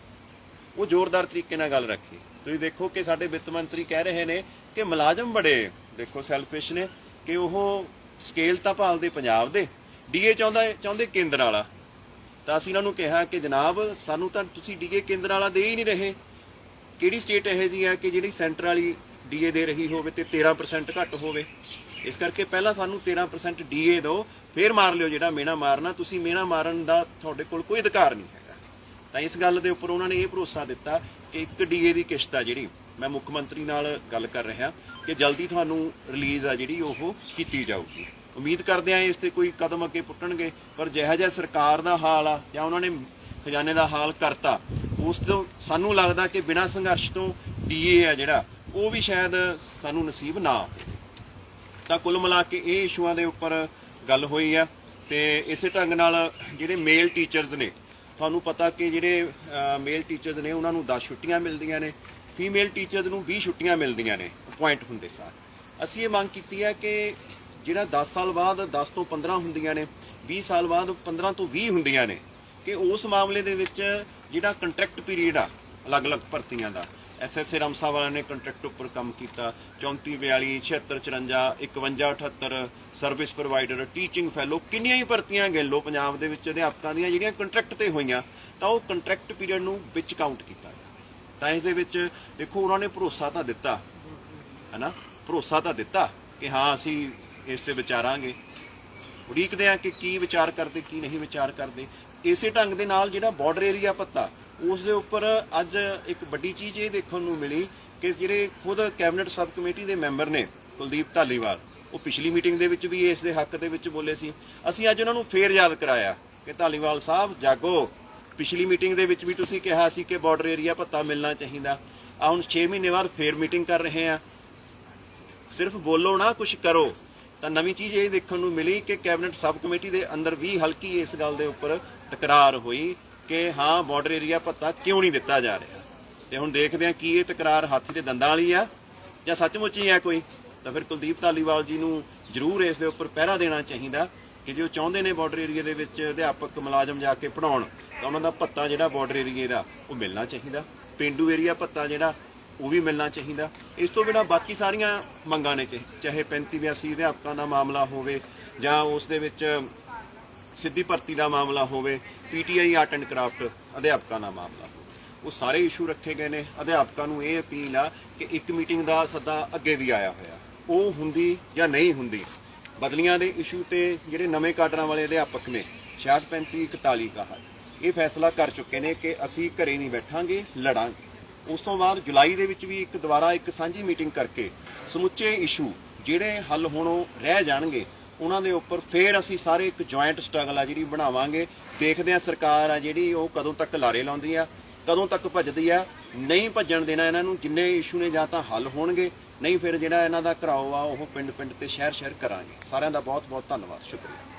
ਉਹ ਜ਼ੋਰਦਾਰ ਤਰੀਕੇ ਨਾਲ ਗੱਲ ਰੱਖੀ। ਤੁਸੀਂ ਦੇਖੋ ਕਿ ਸਾਡੇ ਵਿੱਤ ਮੰਤਰੀ ਕਹਿ ਰਹੇ ਨੇ ਕਿ ਮੁਲਾਜ਼ਮ ਬੜੇ, ਦੇਖੋ ਸੈਲਫਿਸ਼ ਨੇ, ਕਿ ਉਹ ਸਕੇਲ ਤਾਂ ਭਾਲਦੇ ਪੰਜਾਬ ਦੇ ਡੀਏ ਚਾਹੁੰਦਾ ਚਾਹੁੰਦੇ ਕੇਂਦਰ ਵਾਲਾ। ਤਾਂ ਅਸੀਂ ਇਹਨਾਂ ਨੂੰ ਕਿਹਾ ਕਿ ਜਨਾਬ, ਸਾਨੂੰ ਤਾਂ ਤੁਸੀਂ ਡੀਏ ਕੇਂਦਰ ਵਾਲਾ ਦੇ ਹੀ ਨਹੀਂ ਰਹੇ। ਕਿਹੜੀ ਸਟੇਟ ਇਹੋ ਜਿਹੀ ਹੈ ਕਿ ਜਿਹੜੀ ਸੈਂਟਰ ਵਾਲੀ ਡੀਏ ਦੇ ਰਹੀ ਹੋਵੇ ਤੇ 13% ਘੱਟ ਹੋਵੇ? ਇਸ ਕਰਕੇ ਪਹਿਲਾਂ ਸਾਨੂੰ 13% ਡੀਏ ਦਿਓ ਫੇਰ ਮਾਰ ਲਿਓ ਜਿਹੜਾ ਮੇਣਾ ਮਾਰਨਾ, ਤੁਸੀਂ ਮੇਣਾ ਮਾਰਨ ਦਾ ਤੁਹਾਡੇ ਕੋਲ ਕੋਈ ਅਧਿਕਾਰ ਨਹੀਂ ਹੈਗਾ। ਤਾਂ ਇਸ ਗੱਲ ਦੇ ਉੱਪਰ ਉਹਨਾਂ ਨੇ ਇਹ ਭਰੋਸਾ ਦਿੱਤਾ ਕਿ ਇੱਕ ਡੀਏ ਦੀ ਕਿਸ਼ਤ ਆ ਜਿਹੜੀ, ਮੈਂ ਮੁੱਖ ਮੰਤਰੀ ਨਾਲ ਗੱਲ ਕਰ ਰਿਹਾ ਕਿ ਜਲਦੀ ਤੁਹਾਨੂੰ ਰਿਲੀਜ਼ ਆ ਜਿਹੜੀ ਉਹ ਕੀਤੀ ਜਾਊਗੀ। ਉਮੀਦ ਕਰਦੇ ਆ ਇਸ ਤੇ ਕੋਈ ਕਦਮ ਅੱਗੇ ਪੁੱਟਣਗੇ, ਪਰ ਜਿਹੋ ਜਿਹਾ ਸਰਕਾਰ ਦਾ ਹਾਲ ਆ, ਜਾਂ ਉਹਨਾਂ ਨੇ ਖਜ਼ਾਨੇ ਦਾ ਹਾਲ ਕਰਤਾ, ਉਸ ਤੋਂ ਸਾਨੂੰ ਲੱਗਦਾ ਕਿ ਬਿਨਾਂ ਸੰਘਰਸ਼ ਤੋਂ ਡੀਏ ਆ ਜਿਹੜਾ, ਉਹ ਵੀ ਸ਼ਾਇਦ ਸਾਨੂੰ ਨਸੀਬ ਨਾ ਹੋਵੇ। ਤਾਂ ਕੁੱਲ ਮਿਲਾ ਕੇ ਇਹ ਇਸ਼ੂਆਂ ਦੇ ਉੱਪਰ ਗੱਲ ਹੋਈ ਆ ਤੇ ਇਸੇ ਢੰਗ ਨਾਲ ਜਿਹੜੇ ਮੇਲ ਟੀਚਰਸ ਨੇ, ਤੁਹਾਨੂੰ ਪਤਾ ਕਿ ਜਿਹੜੇ ਮੇਲ ਟੀਚਰਸ ਨੇ ਉਹਨਾਂ ਨੂੰ 10 ਛੁੱਟੀਆਂ ਮਿਲਦੀਆਂ ਨੇ ਫੀਮੇਲ ਟੀਚਰਸ ਨੂੰ 20 ਛੁੱਟੀਆਂ ਮਿਲਦੀਆਂ ਨੇ ਅਪਾਇੰਟ ਹੁੰਦੇ ਸਾਰ। ਅਸੀਂ ਇਹ ਮੰਗ ਕੀਤੀ ਹੈ ਕਿ ਜਿਹੜਾ 10 ਸਾਲ ਬਾਅਦ 10 ਤੋਂ 15 ਹੁੰਦੀਆਂ ਨੇ 20 ਸਾਲ ਬਾਅਦ 15 ਤੋਂ 20 ਹੁੰਦੀਆਂ ਨੇ, ਕਿ ਉਸ ਮਾਮਲੇ ਦੇ ਵਿੱਚ ਜਿਹੜਾ ਕੰਟਰੈਕਟ ਪੀਰੀਅਡ ਆ, ਅਲੱਗ-ਅਲੱਗ ਭਰਤੀਆਂ ਦਾ ਐਸਐਸਏ ਰਮਸਾ ਵਾਲਿਆਂ ਨੇ ਕੰਟਰੈਕਟ ਉੱਪਰ ਕੰਮ ਕੀਤਾ 34 42 76 54 51 78 ਸਰਵਿਸ ਪ੍ਰੋਵਾਈਡਰ, ਟੀਚਿੰਗ ਫੈਲੋ, ਕਿੰਨੀਆਂ ਹੀ ਭਰਤੀਆਂ ਗਿਣ ਲਓ, ਪੰਜਾਬ ਦੇ ਵਿੱਚ ਅਧਿਆਪਕਾਂ ਦੀਆਂ ਜਿਹੜੀਆਂ ਕੰਟਰੈਕਟ ਤੇ ਹੋਈਆਂ, ਤਾਂ ਉਹ ਕੰਟਰੈਕਟ ਪੀਰੀਅਡ ਨੂੰ ਵਿੱਚ ਕਾਊਂਟ ਕੀਤਾ ਗਿਆ। ਤਾਂ ਇਸ ਦੇ ਵਿੱਚ ਦੇਖੋ, ਉਹਨਾਂ ਨੇ ਭਰੋਸਾ ਤਾਂ ਦਿੱਤਾ, ਹੈਨਾ? ਭਰੋਸਾ ਤਾਂ ਦਿੱਤਾ ਕਿ ਹਾਂ, ਅਸੀਂ ਇਸ ਤੇ ਵਿਚਾਰਾਂਗੇ। ਉਡੀਕਦੇ ਆ ਕਿ ਕੀ ਵਿਚਾਰ ਕਰਦੇ, ਕੀ ਨਹੀਂ ਵਿਚਾਰ ਕਰਦੇ। ਇਸੇ ਢੰਗ ਦੇ ਨਾਲ ਜਿਹੜਾ ਬਾਰਡਰ ਏਰੀਆ ਪੱਤਾ, ਉਸ ਦੇ ਉੱਪਰ ਅੱਜ ਇੱਕ ਵੱਡੀ ਚੀਜ਼ ਇਹ ਦੇਖਣ ਨੂੰ ਮਿਲੀ ਕਿ ਜਿਹੜੇ ਖੁਦ ਕੈਬਨਿਟ ਸਬ ਕਮੇਟੀ ਦੇ ਮੈਂਬਰ ਨੇ, ਕੁਲਦੀਪ ਧਾਲੀਵਾਲ ਉਹ ਪਿਛਲੀ ਮੀਟਿੰਗ ਦੇ ਵਿੱਚ ਵੀ ਇਸ ਦੇ ਹੱਕ ਦੇ ਵਿੱਚ ਬੋਲੇ ਸੀ। ਅਸੀਂ ਅੱਜ ਉਹਨਾਂ ਨੂੰ ਫੇਰ ਯਾਦ ਕਰਾਇਆ ਕਿ ਧਾਲੀਵਾਲ ਸਾਹਿਬ, ਜਾਗੋ, ਪਿਛਲੀ ਮੀਟਿੰਗ ਦੇ ਵਿੱਚ ਵੀ ਤੁਸੀਂ ਕਿਹਾ ਸੀ ਕਿ ਬਾਰਡਰ ਏਰੀਆ ਭੱਤਾ ਮਿਲਣਾ ਚਾਹੀਦਾ। ਆ ਹੁਣ 6 ਮਹੀਨੇ ਬਾਅਦ ਫੇਰ ਮੀਟਿੰਗ ਕਰ ਰਹੇ ਆ ਸਿਰਫ ਬੋਲੋ ਨਾ ਕੁਝ ਕਰੋ। ਤਾਂ ਨਵੀਂ ਚੀਜ਼ ਇਹ ਦੇਖਣ ਨੂੰ ਮਿਲੀ ਕਿ ਕੈਬਨਿਟ ਸਬ ਕਮੇਟੀ ਦੇ ਅੰਦਰ ਵੀ ਹਲਕੀ ਇਸ ਗੱਲ ਦੇ ਉੱਪਰ ਤਕਰਾਰ ਹੋਈ ਕਿ ਹਾਂ ਬਾਰਡਰ ਏਰੀਆ ਭੱਤਾ ਕਿਉਂ ਨਹੀਂ ਦਿੱਤਾ ਜਾ ਰਿਹਾ। ਤੇ ਹੁਣ ਦੇਖਦੇ ਹਾਂ ਕੀ ਇਹ ਤਕਰਾਰ ਹਾਥੀ ਦੇ ਦੰਦਾਂ ਵਾਲੀ ਆ ਜਾਂ ਸੱਚਮੁੱਚ ਹੀ ਆ ਕੋਈ। ਤਾਂ ਫਿਰ ਕੁਲਦੀਪ ਧਾਲੀਵਾਲ ਜੀ ਨੂੰ ਜ਼ਰੂਰ ਇਸ ਦੇ ਉੱਪਰ ਪਹਿਰਾ ਦੇਣਾ ਚਾਹੀਦਾ ਕਿ ਜੇ ਉਹ ਚਾਹੁੰਦੇ ਨੇ ਬਾਰਡਰ ਏਰੀਆ ਦੇ ਵਿੱਚ ਅਧਿਆਪਕ ਮੁਲਾਜ਼ਮ ਜਾ ਕੇ ਪੜਾਉਣ ਤਾਂ ਉਹਨਾਂ ਦਾ ਭੱਤਾ ਜਿਹੜਾ ਬਾਰਡਰ ਏਰੀਆ ਦਾ, ਉਹ ਮਿਲਣਾ ਚਾਹੀਦਾ। ਪਿੰਡੂ ਏਰੀਆ ਭੱਤਾ ਜਿਹੜਾ, ਉਹ ਵੀ ਮਿਲਣਾ ਚਾਹੀਦਾ। ਇਸ ਤੋਂ ਬਿਨਾਂ ਬਾਕੀ ਸਾਰੀਆਂ ਮੰਗਾਂ ਨੇ ਚਾਹੇ- ਚਾਹੇ 35 82 ਅਧਿਆਪਕਾਂ ਦਾ ਮਾਮਲਾ ਹੋਵੇ ਜਾਂ ਉਸ ਦੇ ਵਿੱਚ ਸਿੱਧੀ ਭਰਤੀ ਦਾ ਮਾਮਲਾ ਹੋਵੇ ਪੀਟੀਆਈ ਆਰਟ ਐਂਡ ਕਰਾਫਟ ਅਧਿਆਪਕਾਂ ਦਾ ਮਾਮਲਾ ਹੋਵੇ। ਉਹ ਸਾਰੇ ਇਸ਼ੂ ਰੱਖੇ ਗਏ ਨੇ। ਅਧਿਆਪਕਾਂ ਨੂੰ ਇਹ ਅਪੀਲ ਆ ਕਿ ਇੱਕ ਮੀਟਿੰਗ ਦਾ ਸੱਦਾ ਅੱਗੇ ਵੀ ਆਇਆ ਹੋਇਆ। ਉਹ ਹੁੰਦੀ ਜਾਂ ਨਹੀਂ ਹੁੰਦੀ? ਬਦਲੀਆਂ ਦੇ ਇਸ਼ੂ ਤੇ ਜਿਹੜੇ ਨਵੇਂ ਕਾਡਰਾਂ ਵਾਲੇ ਅਧਿਆਪਕ ਨੇ 66 35 41 61 ਇਹ ਫੈਸਲਾ ਕਰ ਚੁੱਕੇ ਨੇ ਕਿ ਅਸੀਂ ਘਰੇ ਨਹੀਂ ਬੈਠਾਂਗੇ, ਲੜਾਂਗੇ। ਉਸ ਤੋਂ ਬਾਅਦ ਜੁਲਾਈ ਦੇ ਵਿੱਚ ਵੀ ਇੱਕ ਦੁਬਾਰਾ ਇੱਕ ਸਾਂਝੀ ਮੀਟਿੰਗ ਕਰਕੇ ਸਮੁੱਚੇ ਇਸ਼ੂ ਜਿਹੜੇ ਹੱਲ ਹੋਣੋਂ ਰਹਿ ਜਾਣਗੇ, ਉਹਨਾਂ ਦੇ ਉੱਪਰ ਫੇਰ ਅਸੀਂ ਸਾਰੇ ਇੱਕ ਜੁਆਇੰਟ ਸਟਰਗਲ ਆ ਜਿਹੜੀ ਬਣਾਵਾਂਗੇ। ਦੇਖਦੇ ਆ ਸਰਕਾਰ ਆ ਜਿਹੜੀ ਉਹ ਕਦੋਂ ਤੱਕ ਲਾਰੇ ਲਾਉਂਦੀ ਆ, ਕਦੋਂ ਤੱਕ ਭੱਜਦੀ ਆ। ਨਹੀਂ ਭੱਜਣ ਦੇਣਾ ਇਹਨਾਂ ਨੂੰ, ਜਿੰਨੇ ਇਸ਼ੂ ਨੇ ਜਾਂ ਤਾਂ ਹੱਲ ਹੋਣਗੇ ਨਹੀਂ, ਫਿਰ ਜਿਹੜਾ ਇਹਨਾਂ ਦਾ ਘਰਾਓ ਆ, ਉਹ ਪਿੰਡ ਪਿੰਡ ਤੇ ਸ਼ਹਿਰ ਸ਼ਹਿਰ ਕਰਾਂਗੇ। ਸਾਰਿਆਂ ਦਾ ਬਹੁਤ ਬਹੁਤ ਧੰਨਵਾਦ, ਸ਼ੁਕਰੀਆ।